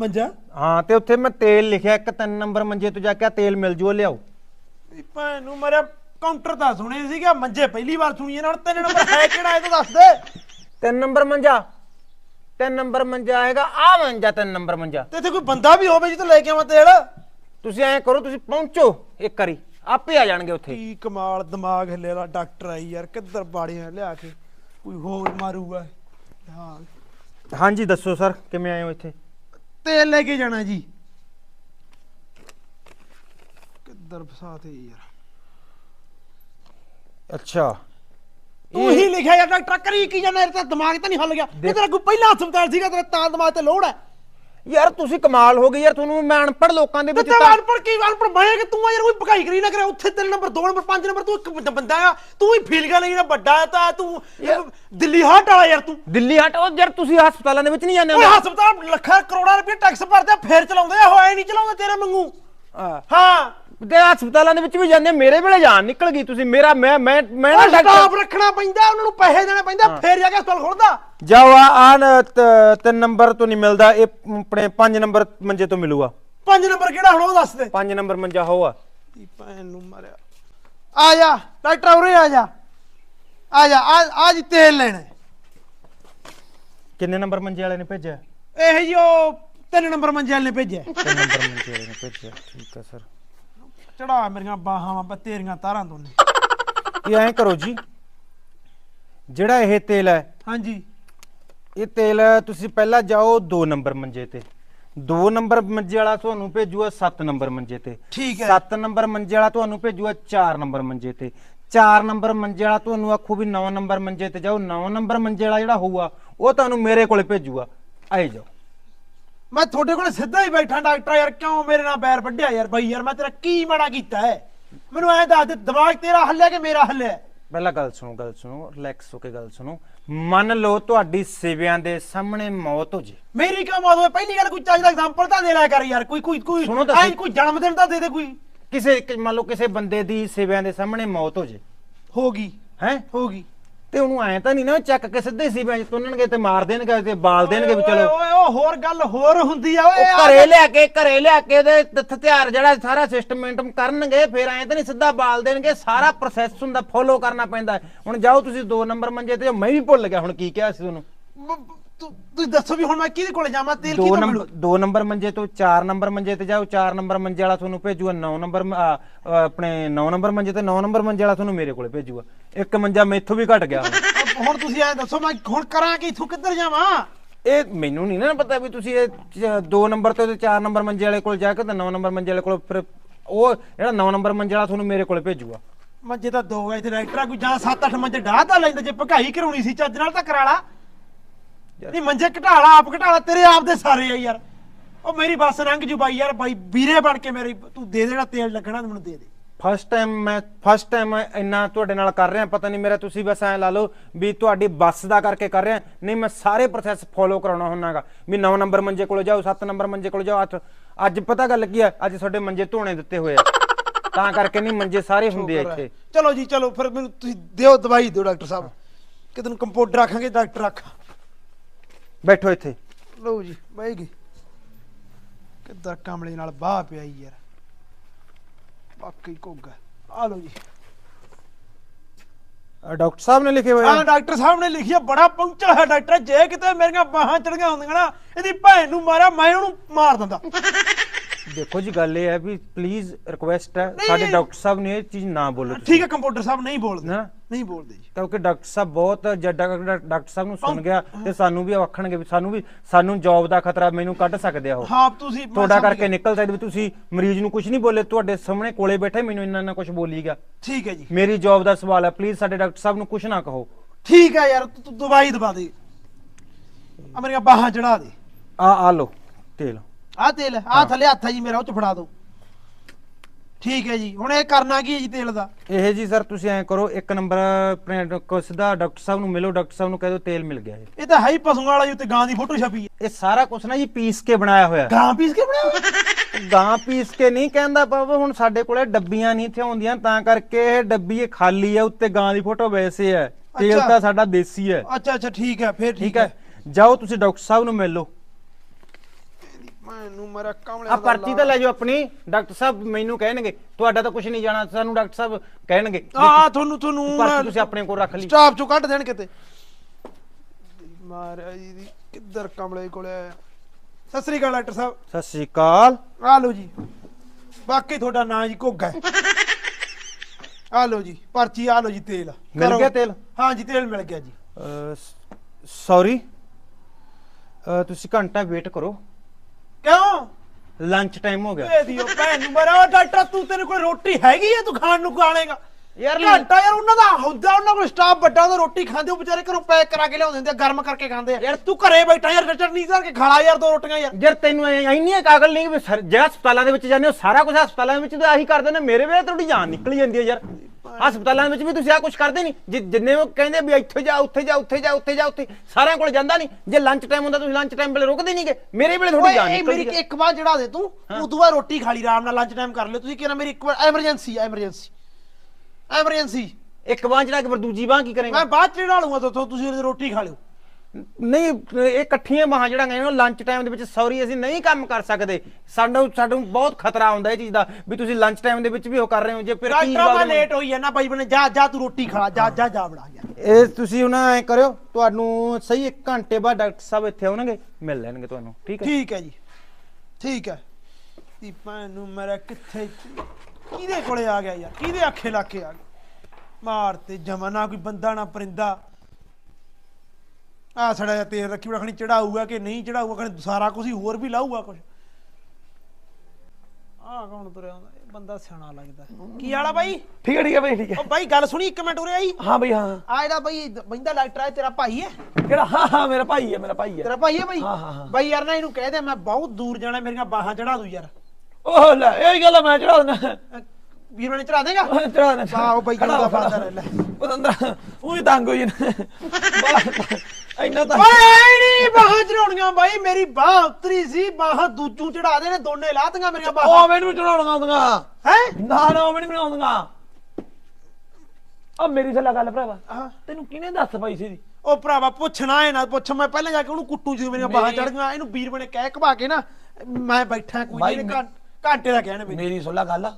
ਮੰਜਾ?
ਹਾਂ ਤੇ ਉੱਥੇ ਮੈਂ ਤੇਲ ਲਿਖਿਆ ਇੱਕ ਤਿੰਨ ਨੰਬਰ ਮੰਜੇ ਤੋਂ ਜਾ ਕੇ ਆਹ ਤੇਲ ਮਿਲ ਜੂ ਉਹ ਲਿਆਓ।
ਵੀ ਭੈਣ ਨੂੰ ਮੇਰੇ ਕਾਊਂਟਰ ਤਾਂ ਸੁਣੇ ਸੀਗਾ ਮੰਜੇ ਪਹਿਲੀ ਵਾਰ ਸੁਣੀਏ ਨਾ ਹੁਣ ਤਿੰਨ ਨੰਬਰ ਹੈ ਕਿਹੜਾ ਇਹ ਤਾਂ ਦੱਸ ਦੇ।
ਤਿੰਨ ਨੰਬਰ ਮੰਜਾ। ਤਿੰਨ ਨੰਬਰ ਮੰਜਾ ਆਏਗਾ ਆ ਮੰਜਾ ਤਿੰਨ ਨੰਬਰ ਮੰਜਾ।
ਤੇ ਇੱਥੇ ਕੋਈ ਬੰਦਾ ਵੀ ਹੋਵੇ ਜਿੱਥੇ ਲੈ ਕੇ ਆਵਾਂ ਤੇਲ।
ਤੁਸੀਂ ਐਂ ਕਰੋ ਤੁਸੀਂ ਪਹੁੰਚੋ ਇੱਕ ਵਾਰੀ ਆਪੇ ਆ ਜਾਣਗੇ ਉੱਥੇ।
ਕੀ ਕਮਾਲ ਦਿਮਾਗ ਹਿੱਲੇ ਵਾਲਾ ਡਾਕਟਰ ਆਈ ਯਾਰ ਕਿੱਧਰ ਬਾੜੀਆਂ ਲਿਆ ਕੇ ਕੋਈ ਹੋਰ ਮਾਰੂਗਾ। ਹਾਂ।
ਹਾਂਜੀ ਦੱਸੋ ਸਰ ਕਿਵੇਂ ਆਏ ਹੋ ਇੱਥੇ?
ਤੇਲ ਲੈ ਕੇ ਜਾਣਾ ਜੀ। ਕਿੱਧਰ ਫਸਾਤੇ ਯਾਰ।
ਅੱਛਾ।
ਤੂੰ ਹੀ ਲਿਖਿਆ ਯਾਰ ਡਾਕਟਰ ਕਰੀ ਕੀ ਜਾਣਾ ਇਹ ਤਾਂ ਦਿਮਾਗ ਤਾਂ ਨਹੀਂ ਹੱਲ ਗਿਆ। ਇਹ ਤੇਰਾ ਕੋਈ ਪਹਿਲਾ ਹਸਪਤਾਲ ਸੀਗਾ ਤੇਰਾ ਤਾਂ ਦਿਮਾਗ ਤੇ ਲੋੜ ਹੈ।
ਯਾਰ ਤੁਸੀਂ ਕਮਾਲ ਹੋ ਗਈ ਯਾਰ ਤੁਹਾਨੂੰ ਮੈਂ ਅਨਪੜ੍ਹ ਲੋਕਾਂ ਦੇ ਵਿੱਚ
ਤੇ
ਤਾਂ
ਅਨਪੜ ਕੀ ਅਨਪੜ ਮੈਂ ਕਿ ਤੂੰ ਆ ਯਾਰ ਕੋਈ ਭਗਾਈ ਕਰੀ ਨਾ ਕਰੇ। ਉੱਥੇ ਤਿੰਨ ਨੰਬਰ ਦੋ ਨੰਬਰ ਪੰਜ ਨੰਬਰ ਤੂੰ ਇੱਕ ਬੰਦਾ- ਆ। ਤੂੰ ਹੀ ਫੀਲ ਕਰ ਲਈ ਨਾ ਵੱਡਾ ਆ ਤਾਂ ਤੂੰ ਦਿੱਲੀ ਹਾਰਟ ਵਾਲਾ ਯਾਰ ਤੂੰ।
ਦਿੱਲੀ ਹਟ ਉਹ ਯਾਰ ਤੁਸੀਂ ਹਸਪਤਾਲਾਂ ਦੇ ਵਿੱਚ ਨਹੀਂ ਜਾਂਦੇ ਹੁੰਦੇ?
ਹਸਪਤਾਲ ਲੱਖਾਂ ਕਰੋੜਾਂ ਰੁਪਏ ਟੈਕਸ ਭਰਦੇ ਫੇਰ ਚਲਾਉਂਦੇ ਆ ਹੋਏ ਨਹੀਂ ਚਲਾਉਂਦੇ ਤੇਰੇ ਵਾਂਗੂ।
ਹਾਂ। ਤੇ ਹਸਪਤਾਲਾਂ ਦੇ ਵਿੱਚ ਵੀ ਜਾਂਦੇ ਮੇਰੇ ਵੇਲੇ ਜਾਨ ਨਿਕਲ ਗਈ ਤੁਸੀਂ ਮੇਰਾ ਮੈਂ ਮੈਂ ਮੈਂ ਨਾ
ਉਹ ਸਟਾਫ
ਡਾਕਟਰ
ਰੱਖਣਾ ਪੈਂਦਾ ਉਹਨਾਂ ਨੂੰ ਪੈਸੇ ਦੇਣੇ ਪੈਂਦੇ ਫੇਰ ਜਾ ਕੇ ਹਸਪਤਾਲ ਖੋਲਦਾ
ਜਾਓ ਆ ਆਹ ਨਾ ਤ- ਤਿੰਨ ਨੰਬਰ ਤੋਂ ਨਹੀਂ ਮਿਲਦਾ ਇਹ ਆਪਣੇ ਪੰਜ ਨੰਬਰ ਮੰਜੇ ਤੋਂ ਮਿਲੂਗਾ।
ਪੰਜ ਨੰਬਰ ਕਿਹੜਾ ਹੁਣ ਉਹ ਦੱਸ ਦੇ।
ਪੰਜ ਨੰਬਰ ਮੰਜਾ ਹੋਆ
ਈ ਭੈਣ ਨੂੰ ਮਾਰਿਆ। ਆ ਜਾ ਡਾਕਟਰ ਉਰੇ ਆ ਜਾ। ਆ ਜਾ ਆ ਆ ਜੀ ਤੇਲ ਲੈਣਾ।
ਕਿੰਨੇ ਨੰਬਰ ਮੰਜੇ ਵਾਲੇ ਨੇ ਭੇਜਿਆ?
ਇਹ ਜੀ ਉਹ ਤਿੰਨ ਨੰਬਰ ਮੰਜੇ ਵਾਲੇ ਨੇ ਭੇਜਿਆ।
ਤਿੰਨ ਨੰਬਰ ਮੰਜੇ ਵਾਲੇ ਨੇ ਭੇਜਿਆ ਠੀਕ ਹੈ ਸਰ।
ਚੜਾ ਮੇਰੀਆਂ ਬਾਹਾਂ ਵਾਂ ਤੇਰੀਆਂ ਤਾਰਾਂ ਦੋਨੇ।
ਇਹ ਐਂ ਕਰੋ ਜੀ। ਜਿਹੜਾ ਇਹ ਤੇਲ ਹੈ
ਹਾਂਜੀ।
ਇਹ ਤੇਲ ਤੁਸੀਂ ਪਹਿਲਾਂ ਜਾਓ 2 ਨੰਬਰ ਮੰਜੇ ਤੇ। 2 ਨੰਬਰ ਮੰਜੇ ਵਾਲਾ ਤੁਹਾਨੂੰ ਭੇਜੂਗਾ 7 ਨੰਬਰ ਮੰਜੇ ਤੇ।
ਠੀਕ ਹੈ।
7 ਨੰਬਰ ਮੰਜੇ ਵਾਲਾ ਤੁਹਾਨੂੰ ਭੇਜੂਗਾ 4 ਨੰਬਰ ਮੰਜੇ ਤੇ। 4 ਨੰਬਰ ਮੰਜੇ ਵਾਲਾ ਤੁਹਾਨੂੰ ਆਖੂ ਵੀ 9 ਨੰਬਰ ਮੰਜੇ ਤੇ ਜਾਓ। 9 ਨੰਬਰ ਮੰਜੇ ਵਾਲਾ ਜਿਹੜਾ ਹੋਊਗਾ ਉਹ ਤੁਹਾਨੂੰ ਮੇਰੇ ਕੋਲੇ ਭੇਜੂਗਾ। ਆਏ ਜਾਓ।
ਮੈਂ ਤੁਹਾਡੇ ਕੋਲ ਸਿੱਧਾ ਹੀ ਬੈਠਾ ਡਾਕਟਰ ਯਾਰ ਕਿਉਂ ਮੇਰੇ ਨਾਲ ਬੈਰ ਵੱਢਿਆ ਯਾਰ ਬਈ? ਯਾਰ ਮੈਂ ਤੇਰਾ ਕੀ ਮਾੜਾ ਕੀਤਾ ਹੈ? ਮੈਨੂੰ ਐਂ ਦੱਸ ਦੇ ਦਿਮਾਗ ਤੇਰਾ ਹੱਲਿਆ ਕਿ ਮੇਰਾ ਹੱਲਿਆ?
ਪਹਿਲਾਂ ਗੱਲ ਸੁਣੋ ਗੱਲ ਸੁਣੋ ਰਿਲੈਕਸ ਹੋ ਕੇ ਗੱਲ ਸੁਣੋ। ਮੰਨ ਲਓ ਤੁਹਾਡੀ ਸਿਵਿਆਂ ਦੇ ਸਾਹਮਣੇ ਮੌਤ ਹੋ ਜੇ।
ਮੇਰੀ ਕਿਉਂ ਮੌਤ ਹੋਵੇ ਪਹਿਲੀ ਗੱਲ ਕੋਈ ਚੱਜ ਦਾ ਐਗਜ਼ਾਮਪਲ ਤਾਂ ਦੇ ਲਿਆ ਕਰ ਯਾਰ ਕੋਈ ਕੋਈ ਕੋਈ
ਸੁਣੋ ਤਾਂ
ਐਂ
ਸਹੀ।
ਕੋਈ ਜਨਮ ਦਿਨ ਤਾਂ ਦੇ ਦੇ ਕੋਈ।
ਕਿਸੇ ਕਿ- ਮੰਨ ਲਓ ਕਿਸੇ ਬੰਦੇ ਦੀ ਸਿਵਿਆਂ ਦੇ ਸਾਹਮਣੇ ਮੌਤ ਹੋ ਜੇ।
ਹੋ ਗਈ।
ਹੈ?
ਹੋ ਗਈ।
ਤੇ ਉਹਨੂੰ ਐਂ ਤਾਂ ਨਹੀਂ ਨਾ ਚੱਕ ਕੇ ਸਿੱਧੇ ਸਿਵਿਆਂ 'ਚ ਤੁੰਨਣਗੇ ਤੇ ਮਾਰ ਦੇਣਗੇ ਤੇ ਬਾਲ ਦੇਣਗੇ ਵੀ
ਓਏ,
ਚਲੋ
ਓਏ ਉਹ ਹੋਰ ਗੱਲ ਹੋਰ ਹੁੰਦੀ ਆ ਓਏ
ਉਹ ਘਰੇ ਲਿਆ ਕੇ ਘਰੇ ਲਿਆ ਕੇ ਉਹਦੇ ਤਥ ਹਥਿਆਰ ਜਿਹੜਾ ਸਾਰਾ ਸਿਸਟਮੈਂਟਮ ਕਰਨਗੇ ਫਿਰ ਐਂ ਤਾਂ ਨਹੀਂ ਸਿੱਧਾ ਬਾਲ ਦੇਣਗੇ ਸਾਰਾ ਪ੍ਰੋਸੈਸ ਹੁੰਦਾ ਫੋਲੋ ਕਰਨਾ ਪੈਂਦਾ। ਹੁਣ ਜਾਓ ਤੁਸੀਂ 2 ਨੰਬਰ ਮੰਜੇ ਤੇ ਮੈਂ ਵੀ ਭੁੱਲ ਗਿਆ ਹੁਣ ਕੀ ਕਿਹਾ ਸੀ ਤੁਹਾਨੂੰ
ਤੂੰ ਤੁਸੀਂ ਦੱਸੋ ਵੀ ਹੁਣ ਮੈਂ ਕਿਹਦੇ ਕੋਲੇ ਜਾਵਾਂ? ਤੇਲ
2
ਕਿਹਦਾ
ਨੰਬਰ
ਮਿਲੂ?
2 ਨੰਬਰ ਮੰਜੇ ਤੋਂ 4 ਨੰਬਰ ਮੰਜੇ ਤੇ ਜਾਓ 4 ਨੰਬਰ ਮੰਜੇ ਵਾਲਾ ਤੁਹਾਨੂੰ ਭੇਜੂਗਾ 9 ਨੰਬਰ ਮ- ਆ, ਅ, ਆਪਣੇ 9 ਨੰਬਰ ਮੰਜੇ ਤੇ 9 ਨੰਬਰ ਮੰਜੇ ਵਾਲਾ ਤੁਹਾਨੂੰ ਮੇਰੇ ਕੋਲੇ ਭੇਜੂਗਾ। ਇੱਕ ਮੰਜਾ ਮੈਥੋਂ ਵੀ ਘਟ ਗਿਆ। ਹੁਣ।
ਤੁਸੀਂ ਐਂ ਦੱਸੋ ਮੈਂ ਹੁਣ ਕਰਾਂ ਕਿ? ਇਥੋਂ ਕਿੱਧਰ ਜਾਵਾਂ?
ਇਹ ਮੈਨੂੰ ਨਹੀਂ ਨਾ ਪਤਾ ਵੀ ਤੁਸੀਂ ਇਹ 2 ਨੰਬਰ ਤੋਂ ਤੇ 4 ਨੰਬਰ ਮੰਜੇ ਵਾਲੇ ਕੋਲ ਜਾ ਕੇ ਤੇ 9 ਨੰਬਰ ਮੰਜੇ ਵਾਲੇ ਕੋਲ ਫਿਰ ਉਹ ਜਿਹੜਾ 9 ਨੰਬਰ ਮੰਜੇ ਵਾਲਾ ਤੁਹਾਨੂੰ ਮੇਰੇ ਕੋਲੇ ਭੇਜੂਗਾ।
ਮੰਜੇ ਤਾਂ ਦੋ ਗਏ ਤੇ ਡਾਕਟਰ ਕੋਈ ਜਾਂ 7-8 ਮੰਜੇ ਢਾਹ ਤਾਂ ਲੈਂਦਾ ਜੇ ਭਗਾਈ ਕਰਾਉਣੀ ਸੀ ਚੱਜ ਨਾਲ ਤਾਂ ਕਰਾ ਲਾ। ਨਹੀਂ ਮੰਜੇ ਘਟਾ ਲਾ ਆਪ ਘਟਾ ਲਾ ਤੇਰੇ ਆਪ ਦੇ ਸਾਰੇ ਆ ਯਾਰ। ਉਹ ਮੇਰੀ ਬੱਸ ਲੰਘ ਜੂ ਬਾਈ ਯਾਰ ਬਾਈ ਵੀਰੇ ਬਣ ਕੇ ਮੇਰੀ ਤੂੰ ਦੇ ਦੇਣਾ ਤੇਲ ਲੱਗਣਾ ਮੈਨੂੰ ਦੇ ਦੇ।
ਫਸਟ ਟਾਈਮ ਮੈਂ ਫਸਟ ਟਾਈਮ ਇੰਨਾ ਤੁਹਾਡੇ ਨਾਲ ਕਰ ਰਿਹਾ ਪਤਾ ਨਹੀਂ ਮੇਰਾ ਤੁਸੀਂ ਬਸ ਐ ਲਾ ਲਓ ਵੀ ਤੁਹਾਡੀ ਬੱਸ ਦਾ ਕਰਕੇ ਕਰ ਰਿਹਾ। ਨਹੀਂ ਮੈਂ ਸਾਰੇ ਪ੍ਰੋਸੈਸ ਫੋਲੋ ਕਰਾਉਣਾ ਹੁੰਨਾਗਾ। ਵੀ 9 ਨੰਬਰ ਮੰਜੇ ਕੋਲ ਜਾਓ 7 ਨੰਬਰ ਮੰਜੇ ਕੋਲ ਜਾਓ 8 ਅੱਜ ਪਤਾ ਗੱਲ ਕੀ ਆ? ਅੱਜ ਤੁਹਾਡੇ ਮੰਜੇ ਧੋਣੇ ਦਿੱਤੇ ਹੋਏ ਆ। ਤਾਂ ਕਰਕੇ ਨਹੀਂ ਮੰਜੇ ਸਾਰੇ ਹੁੰਦੇ ਆ ਇੱਥੇ।
ਚਲੋ ਜੀ ਚਲੋ ਫਿਰ ਮੈਨੂੰ ਤੁਸੀਂ ਦਿਓ ਦਵਾਈ ਦਿਓ ਡਾਕਟਰ ਸਾਹਿਬ। ਕਿ ਤੈਨੂੰ ਕੰਪਾਊਂਡਰ ਰੱਖਾਂਗੇ ਡਾਕਟਰ ਰੱਖ
ਬੈਠੋ ਇੱਥੇ।
ਲਓ ਜੀ ਬਹਿ ਗਏ। ਕਿੱਦਾਂ ਕਮਲੇ ਨਾਲ ਬਾਹ ਪਿਆ ਈ ਯਾਰ ਵਾਕਈ ਕੋਗਾ ਆ ਲਓ ਜੀ।
ਅ, ਡਾਕਟਰ ਸਾਹਿਬ ਨੇ ਲਿਖੇ ਹੋਏ
ਆ।
ਆ
ਡਾਕਟਰ ਸਾਹਿਬ ਨੇ ਲਿਖਿਆ ਬੜਾ ਪੰਕਚਰ ਹੈ ਡਾਕਟਰ। ਜੇ ਕਿਤੇ ਮੇਰੀਆਂ ਬਾਹਾਂ ਚੜੀਆਂ ਹੁੰਦੀਆਂ ਨਾ ਇਹਦੀ ਭੈਣ ਨੂੰ ਮਾਰਿਆ ਮੈਂ ਉਹਨੂੰ ਮਾਰ ਦਿੰਦਾ।
ਦੇਖੋ ਜੀ ਗੱਲ ਇਹ ਹੈ ਵੀ ਪਲੀਜ਼ ਰਿਕੁਐਸਟ ਹੈ। ਸਾਡੇ। ਡਾਕਟਰ ਸਾਹਿਬ ਨੇ ਇਹ ਚੀਜ਼ ਨਾ ਬੋਲੋ ਤੁਸੀਂ।
ਠੀਕ ਹੈ ਕੰਪਿਊਟਰ ਸਾਹਿਬ ਨਹੀਂ ਬੋਲਦੇ।
ਨਾ।
ਨਹੀਂ ਬੋਲਦੇ ਜੀ।
ਕਿਉਂਕਿ ਡਾਕਟਰ ਸਾਹਿਬ ਬਹੁਤ ਜਦ ਡਾਕ- ਡਾਕਟਰ ਸਾਹਿਬ ਨੂੰ ਸੁਣ ਗਿਆ ਤੇ ਸਾਨੂੰ ਵੀ ਆਖਣਗੇ ਵੀ ਸਾਨੂੰ ਵੀ ਸਾਨੂੰ ਜੌਬ ਦਾ ਖਤਰਾ ਮੈਨੂੰ ਕੱਢ ਸਕਦੇ ਆ ਉਹ।
ਹਾਂ ਤੁਸੀਂ
ਤੁਹਾਡਾ ਕਰਕੇ। ਨਿਕਲ ਸਕਦੇ ਵੀ ਤੁਸੀਂ ਮਰੀਜ਼ ਨੂੰ ਕੁਝ ਨਹੀਂ ਬੋਲੇ ਤੁਹਾਡੇ ਸਾਹਮਣੇ ਕੋਲੇ ਬੈਠੇ ਮੈਨੂੰ ਇੰਨਾ ਨਾ ਕੁਝ ਬੋਲੀ ਗਿਆ।
ਠੀਕ ਹੈ ਜੀ।
ਮੇਰੀ ਜੌਬ ਦਾ ਸਵਾਲ ਹੈ ਪਲੀਜ਼ ਸਾਡੇ ਡਾਕਟਰ ਸਾਹਿਬ ਨੂੰ ਕੁਝ ਨਾ ਕਹੋ।
ਠੀਕ ਹੈ ਯਾਰ ਤੂੰ ਤੂੰ ਦਵਾਈ ਦਵਾ ਦੇ। ਆ ਮੇਰੀਆਂ ਬਾਹਾਂ ਚੜਾ ਦੇ।
ਆ ਆ ਲੋ ਤੇਲ।
ਆ ਤੇਲ ਆ ਥੱਲੇ ਹੱਥ ਜੀ ਮੇਰਾ ਉਹ ਚ ਫੜਾ ਦਿਓ ਠੀਕ ਹੈ ਜੀ ਹੁਣ ਇਹ ਕਰਨਾ ਕੀ ਹੈ ਜੀ ਤੇਲ ਦਾ?
ਇਹ ਜੀ ਸਰ ਤੁਸੀਂ ਐਂ ਕਰੋ ਇੱਕ ਨੰਬਰ ਆਪਣੇ ਸਿੱਧਾ ਡਾਕਟਰ ਸਾਹਿਬ ਨੂੰ ਮਿਲੋ ਡਾਕਟਰ ਸਾਹਿਬ ਨੂੰ ਕਹਿ ਦਿਓ ਤੇਲ ਮਿਲ ਗਿਆ ਇਹ
ਇਹ ਤਾਂ ਹੈ ਹੀ ਪਸ਼ੂਆਂ ਵਾਲਾ ਜੀ ਉੱਤੇ ਗਾਂ ਦੀ ਫੋਟੋ ਛਪੀ ਹੈ।
ਇਹ ਸਾਰਾ ਕੁਝ ਨਾ ਜੀ ਪੀਸ ਕੇ ਬਣਾਇਆ ਹੋਇਆ।
ਗਾਂ ਪੀਸ ਕੇ ਬਣਾਇਆ ਹੋਇਆ?
ਗਾਂ ਪੀਸ ਕੇ ਨਹੀਂ ਕਹਿੰਦਾ ਬਾਬਾ ਹੁਣ ਸਾਡੇ ਕੋਲੇ ਡੱਬੀਆਂ ਨਹੀਂ ਇੱਥੇ ਹੁੰਦੀਆਂ ਤਾਂ ਕਰਕੇ ਇਹ ਡੱਬੀ ਇਹ ਖਾਲੀ ਹੈ ਉੱਤੇ ਗਾਂ ਦੀ ਫੋਟੋ ਵੈਸੇ ਹੈ ਤੇਲ
ਅੱਛਾ।
ਤਾਂ ਸਾਡਾ ਦੇਸੀ ਹੈ
ਅੱਛਾ ਅੱਛਾ ਠੀਕ ਹੈ ਫੇਰ
ਠੀਕ ਹੈ। ਜਾਓ ਤੁਸੀਂ ਡਾਕਟਰ ਸਾਹਿਬ ਨੂੰ ਮਿਲ। ਲਓ
ਮੈਨੂੰ ਮੇਰਾ ਕਮਲੇ
ਆ ਪਰਚੀ ਤਾਂ ਲੈ ਜਾਓ ਆਪਣੀ। ਡਾਕਟਰ ਸਾਹਿਬ ਮੈਨੂੰ ਕਹਿਣਗੇ। ਤੁਹਾਡਾ ਤਾਂ ਕੁਝ ਨਹੀਂ ਜਾਣਾ ਸਾਨੂੰ ਡਾਕਟਰ ਸਾਹਿਬ ਕਹਿਣਗੇ।
ਆ ਤੁਹਾਨੂੰ ਤੁਹਾਨੂੰ
ਪਰਚੀ ਤੁਸੀਂ ਆਪਣੇ ਕੋਲ ਰੱਖ ਲਈ।
ਸਟਾਫ ਚੋਂ ਕੱਢ ਦੇਣ ਕਿਤੇ। ਮਾਰਿਆ ਜੀ ਦੀ ਕਿੱਧਰ ਕਮਲੇ ਕੋਲੇ ਆਇਆ? ਸਤਿ ਸ੍ਰੀ ਅਕਾਲ ਡਾਕਟਰ ਸਾਹਿਬ।
ਸਤਿ ਸ਼੍ਰੀ ਅਕਾਲ।
ਆ ਲਓ ਜੀ। ਬਾਕੀ ਤੁਹਾਡਾ ਨਾਂ ਜੀ ਘੁੱਗਾ ਹੈ। ਆ ਲਓ ਜੀ ਪਰਚੀ ਆ ਲਓ ਜੀ ਤੇਲ।
ਮਿਲ
ਕਰੋ।
ਗਿਆ ਤੇਲ?
ਹਾਂ ਜੀ ਤੇਲ ਮਿਲ ਗਿਆ ਜੀ।
ਸੌਰੀ ਤੁਸੀਂ ਘੰਟਾ ਵੇਟ ਕਰੋ।
ਕਿਉਂ?
ਲੰਚ ਟਾਈਮ ਹੋ ਗਿਆ।
ਇਹ ਦਿਓ ਭੈਣ ਨੂੰ। ਮਰਾ ਡਾਕਟਰ ਤੂੰ ਤੇਰੇ ਕੋਲ ਰੋਟੀ ਹੈਗੀ ਹੈ ਤੂੰ ਖਾਣ ਨੂੰ ਖਾ ਲੇਗਾ
ਯਾਰ
ਘੰਟਾ ਯਾਰ ਉਹਨਾਂ ਦਾ ਹੁੰਦਾ ਉਹਨਾਂ ਕੋਲ ਸਟਾਫ ਵੱਡਾ ਉਹਦਾ ਰੋਟੀ ਖਾਂਦੇ ਉਹ ਵਿਚਾਰੇ ਘਰੋਂ ਪੈਕ ਕਰਾ ਕੇ ਲਿਆਉਂਦੇ ਹੁੰਦੇ ਆ ਗਰਮ ਕਰਕੇ ਖਾਂਦੇ ਆ। ਯਾਰ ਤੂੰ ਘਰੇ ਬੈਠਾ ਯਾਰ ਚਟਨੀ ਧਰ ਕੇ ਖਾ ਲਾ ਯਾਰ ਦੋ ਰੋਟੀਆਂ ਯਾਰ।
ਯਾਰ ਤੈਨੂੰ ਇੰਨੀ ਕਾਗਲ ਨਹੀਂ ਵੀ ਸਰ- ਜਿਹੜਾ ਹਸਪਤਾਲਾਂ ਦੇ ਵਿੱਚ ਜਾਂਦੇ ਹੋ ਸਾਰਾ ਕੁਝ ਹਸਪਤਾਲਾਂ ਦੇ ਵਿੱਚ ਤਾਂ ਆਹੀ ਕਰਦੇ ਨੇ ਮੇਰੇ ਵੇਲੇ ਤੁਹਾਡੀ ਜਾਨ ਨਿਕਲ ਜਾਂਦੀ ਹੈ ਯਾਰ। ਹਸਪਤਾਲਾਂ ਵਿੱਚ ਵੀ ਤੁਸੀਂ ਆ ਕੁਝ ਕਰਦੇ ਨਹੀਂ ਜਿ- ਜਿੰਨੇ ਉਹ ਕਹਿੰਦੇ ਵੀ ਇੱਥੇ ਜਾ ਉੱਥੇ ਜਾ ਉੱਥੇ ਜਾ ਉੱਥੇ ਜਾ ਉੱਥੇ ਸਾਰਿਆਂ ਕੋਲ ਜਾਂਦਾ ਨਹੀਂ ਜੇ ਲੰਚ ਟਾਈਮ ਹੁੰਦਾ ਤੁਸੀਂ ਲੰਚ ਟਾਈਮ ਵੇਲੇ ਰੁਕਦੇ ਨਹੀਂਗੇ ਮੇਰੇ ਵੇਲੇ
ਇਹ ਮੇਰੀ
ਨਿਕਲਦੀ ਹੈ।
ਇੱਕ ਵਾਰ ਚੜਾ ਦੇ ਤੂੰ। ਉਦੋਂ ਬਾਅਦ ਰੋਟੀ ਖਾ ਲਈ ਆਰਾਮ ਨਾਲ ਲੰਚ ਟਾਈਮ ਕਰ ਲਿਓ। ਤੁਸੀਂ ਕਿਹਾ ਮੇਰੀ ਇੱਕ ਵਾਰ ਐਮਰਜੈਂਸੀ ਐਮਰਜੈਂਸੀ ਐਮਰਜੈਂਸੀ
ਇੱਕ ਬਾਂਹ ਜਿਹੜਾ ਕਿ ਫਿਰ ਦੂਜੀ ਬਾਂਹ ਕੀ ਕਰੇਗਾ?
ਮੈਂ ਬਾਅਦ ਚ ਚੜਾ ਲੂੰਗਾ ਤੋਂ ਤੁਸੀਂ ਰੋਟੀ ਖਾ ਲਿਓ।
ਨਹੀਂ ਇਹ ਇਕੱਠੀਆਂ ਬਾਹਾਂ ਜਿਹੜਾ ਕਹਿੰਦੇ ਲੰਚ ਟਾਈਮ ਦੇ ਵਿੱਚ ਸੌਰੀ ਅਸੀਂ ਨਹੀਂ ਕੰਮ ਕਰ ਸਕਦੇ। ਸਾਨੂੰ ਸਾਨੂੰ ਬਹੁਤ ਖਤਰਾ ਹੁੰਦਾ ਇਹ ਚੀਜ਼ ਦਾ ਵੀ ਤੁਸੀਂ ਲੰਚ ਟਾਈਮ ਦੇ ਵਿੱਚ ਵੀ ਉਹ ਕਰ ਰਹੇ ਹੋ ਜੇ ਫਿਰ ਕੀ
ਡਾਕਟਰ ਮੈਂ ਲੇਟ ਹੋਈ ਹੈ ਨਾ ਬਾਈ ਬਣੇ ਜਾ ਜਾ ਤੂੰ ਰੋਟੀ ਖਾ ਜਾ ਜਾ ਜਾ ਬੜਾ ਯਾਰ
ਇਹ ਤੁਸੀਂ ਉਹਨਾਂ ਐ ਕਰਿਓ ਤੁਹਾਨੂੰ ਸਹੀ 1 ਘੰਟੇ ਬਾਅਦ ਡਾਕਟਰ ਸਾਹਿਬ ਇੱਥੇ ਆਉਣਗੇ ਮਿਲ ਲੈਣਗੇ ਤੁਹਾਨੂੰ ਠੀਕ ਹੈ?
ਠੀਕ ਹੈ ਜੀ ਠੀਕ ਹੈ। ਦੀ ਭੈਣ ਨੂੰ ਮੇਰਾ ਕਿੱਥੇ ਕਿਹਦੇ ਕੋਲੇ ਆ ਗਿਆ ਯਾਰ? ਕਿਹਦੇ ਅੱਖੇ ਲਾ ਕੇ ਆ ਗਿਆ? ਮਾਰ ਤੇ ਜਮਾ ਨਾ ਕੋਈ ਬੰਦਾ ਨਾ ਪਰਿੰਦਾ। ਆ ਸੜਾ ਜਿਹਾ ਤੇਲ ਰੱਖੀ ਰੱਖਣੀ ਚੜਾਊਗਾ ਕਿ ਨਹੀਂ ਚੜਾਊਗਾ ਕਹਿੰਦੇ ਸਾਰਾ ਕੁਝ ਹੀ ਹੋਰ ਵੀ ਲਾਊਗਾ ਕੁਝ ਆ ਕੌਣ ਤੁਰਿਆ ਆਉਂਦਾ? ਇਹ ਬੰਦਾ ਸਿਆਣਾ ਲੱਗਦਾ। ਕੀ ਵਾਲਾ ਬਾਈ?
ਠੀਕ ਹੈ ਠੀਕ ਹੈ ਬਈ ਠੀਕ ਹੈ
ਉਹ ਬਾਈ ਗੱਲ ਸੁਣੀ ਇੱਕ ਮਿੰਟ ਉਰੇ ਆਈ।
ਹਾਂ ਬਈ ਹਾਂ
ਆ ਜਿਹੜਾ ਬਾਈ ਬੰਦਾ ਡਾਕਟਰ ਹੈ ਤੇਰਾ ਭਾਈ ਹੈ?
ਕਿਹੜਾ? ਹਾਂ ਹਾਂ ਮੇਰਾ ਭਾਈ ਹੈ ਮੇਰਾ ਭਾਈ ਹੈ।
ਤੇਰਾ ਭਾਈ ਹੈ ਬਾਈ?
ਹਾਂ, ਹਾਂ, ਹਾਂ।
ਬਾਈ ਯਾਰ ਨਾ ਇਹਨੂੰ ਕਹਿ ਦੇ ਮੈਂ ਬਹੁਤ ਦੂਰ ਜਾਣਾ ਮੇਰੀਆਂ ਬਾਹਾਂ ਚੜਾ ਦੂ ਯਾਰ।
ਉਹ ਲੈ ਇਹ ਗੱਲ ਮੈਂ ਚੜਾ ਦਿੰਦਾ।
ਅਹ ਵੀਰ ਨੇ ਚੜਾ ਦੇਗਾ?
ਚੜਾ ਦਿੰਦਾ।
ਵਾਹ, ਉਹ ਬਾਈ
ਖੜਾ
ਦਾ
ਹੋ, ਖੜਾ
ਫਾਦਰ
ਹੋ।
ਹੈ, ਲੈ।
ਪਤੰਦਰਾ ਉਹੀ ਤੰਗ ਹੋਈ ਨਾ ਬਸ ਇੰਨਾ ਤਾਂ
ਓਏ ਐ ਨਹੀਂ ਬਾਹਾਂ ਚੜਾਉਣੀਆਂ ਬਾਈ ਮੇਰੀ ਬਾਹ ਉਤਰੀ ਸੀ ਬਾਹਾਂ ਦੂਜੂ ਚੜਾ ਦੇ ਨੇ ਦੋਨੇ ਲਾਤੀਆਂ ਮੇਰੀਆਂ ਬਾਹਾਂ।
ਉਹ ਮੈਨੂੰ ਚੜਾਉਣਾ ਆਉਂਦੀਆਂ
ਹੈ?
ਨਾ ਨਾ ਉਹ ਮੈਨੂੰ ਨਹੀਂ ਆਉਂਦੀਆਂ ਆ ਮੇਰੀ ਸਲਾ ਗੱਲ ਭਰਾਵਾ। ਤੈਨੂੰ ਕਿਹਨੇ ਦੱਸ ਪਾਈ ਸੀ
ਉਹ ਭਰਾਵਾ ਪੁੱਛਣਾ ਹੈ ਨਾ ਪੁੱਛ ਮੈਂ ਪਹਿਲਾਂ ਜਾ ਕੇ ਉਹਨੂੰ ਕੁੱਟੂ ਜੀ ਮੇਰੀਆਂ ਬਾਹਾਂ ਚੜ ਗਈਆਂ। ਇਹਨੂੰ ਵੀਰ ਬਣੇ ਕਹਿ ਘਬਾ ਕੇ ਨਾ ਮੈਂ ਬੈਠਾ ਕੋਈ ਨਹੀਂ ਘੰਟੇ ਦਾ ਕਹਿਣਾ ਮੈਨੂੰ
ਮੇਰੀ ਸੁਲਾ ਗੱਲ।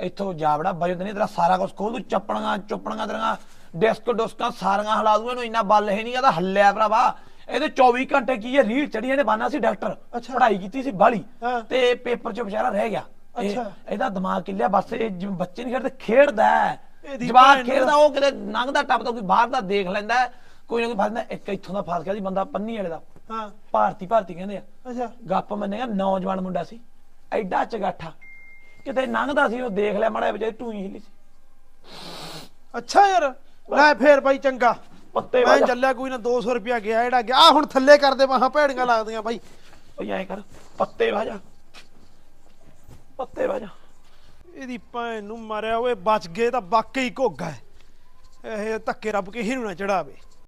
ਇੱਥੋਂ ਜਾਵੜਾ ਬਜਟ ਨਹੀਂ ਤੇਰਾ ਸਾਰਾ ਕੁਝ ਖੋਲ ਦੂ ਚੱਪਣੀਆਂ ਚੁੱਪਣੀਆਂ ਤੇਰੀਆਂ ਡਿਸਕ ਡੁਸਕਾਂ ਸਾਰੀਆਂ ਹਲਾ ਦੂ ਇਹਨੂੰ ਇੰਨਾ ਬੱਲ ਹੈ ਨਹੀਂ ਇਹਦਾ ਹੱਲਿਆ ਭਰਾਵਾ। ਇਹਦੇ 24 ਘੰਟੇ ਕੀ ਹੈ ਰੀਲ ਚੜੀ ਇਹਨੇ ਬਾਨਾ ਸੀ ਡਾਕਟਰ। ਪੜ੍ਹਾਈ ਕੀਤੀ ਸੀ ਬਾਲੀ। ਤੇ ਪੇਪਰ ਚ ਵਿਚਾਰਾ ਰਹਿ ਗਿਆ।
ਅੱਛਾ।
ਇਹਦਾ ਦਿਮਾਗ ਕਿੱਲਿਆ ਬਸ ਇਹ ਜਿਵੇਂ ਬੱਚੇ ਨਹੀਂ ਖੇਡਦੇ ਖੇਡਦਾ ਜਵਾਕ ਖੇਡਦਾ ਉਹ ਕਿਤੇ ਲੰਘਦਾ ਟੱਪਦਾ ਕੋਈ ਬਾਹਰ ਦਾ ਦੇਖ ਲੈਂਦਾ ਕੋਈ ਨਾ ਕੋਈ ਫਸਦਾ ਇੱਕ ਇੱਥੋਂ ਦਾ ਫਸ ਗਿਆ ਸੀ ਬੰਦਾ ਪੰਨੀ ਵਾਲੇ ਦਾ।
ਹਾਂ।
ਭਾਰਤੀ ਭਾਰਤੀ ਕਹਿੰਦੇ ਆ।
ਅੱਛਾ।
ਗੱਪ ਮੰਨੇਗਾ ਨੌਜਵਾਨ ਮੁੰਡਾ ਸੀ। ਐਡਾ ਚਗਾਠਾ। ਕਿਤੇ ਲੰਘਦਾ ਸੀ ਉਹ ਦੇਖ ਲਿਆ ਮੜਾ ਵਿਚਾਰੀ ਟੂਈ ਹਿੱਲੀ ਸੀ।
ਅੱਛਾ ਯਾਰ ਲੈ ਫੇਰ ਬਾਈ ਚੰਗਾ।
ਪੱਤੇ
ਮੈਂ ਚੱਲਿਆ ਕੋਈ ਨਾ 200 ਰੁਪਿਆ ਗਿਆ ਜਿਹੜਾ ਗਿਆ। ਆਹ ਹੁਣ ਥੱਲੇ ਕਰਦੇ ਬਾਹਾਂ ਭੈੜੀਆਂ ਲੱਗਦੀਆਂ ਬਾਈ।
ਓਏ ਐ ਕਰ ਪੱਤੇ ਵਾਜਾ ਪੱਤੇ ਵਾਜਾ
ਇਹਦੀ ਭੈਣ ਨੂੰ ਮਾਰਿਆ ਓਏ ਬਚ ਗਏ ਤਾਂ ਵਾਕਈ ਘੋਗਾ ਹੈ। ਇਹ ਧੱਕੇ ਰੱਬ ਕੇ ਹੀ ਨੂੰ ਨਾ ਚੜਾਵੇ।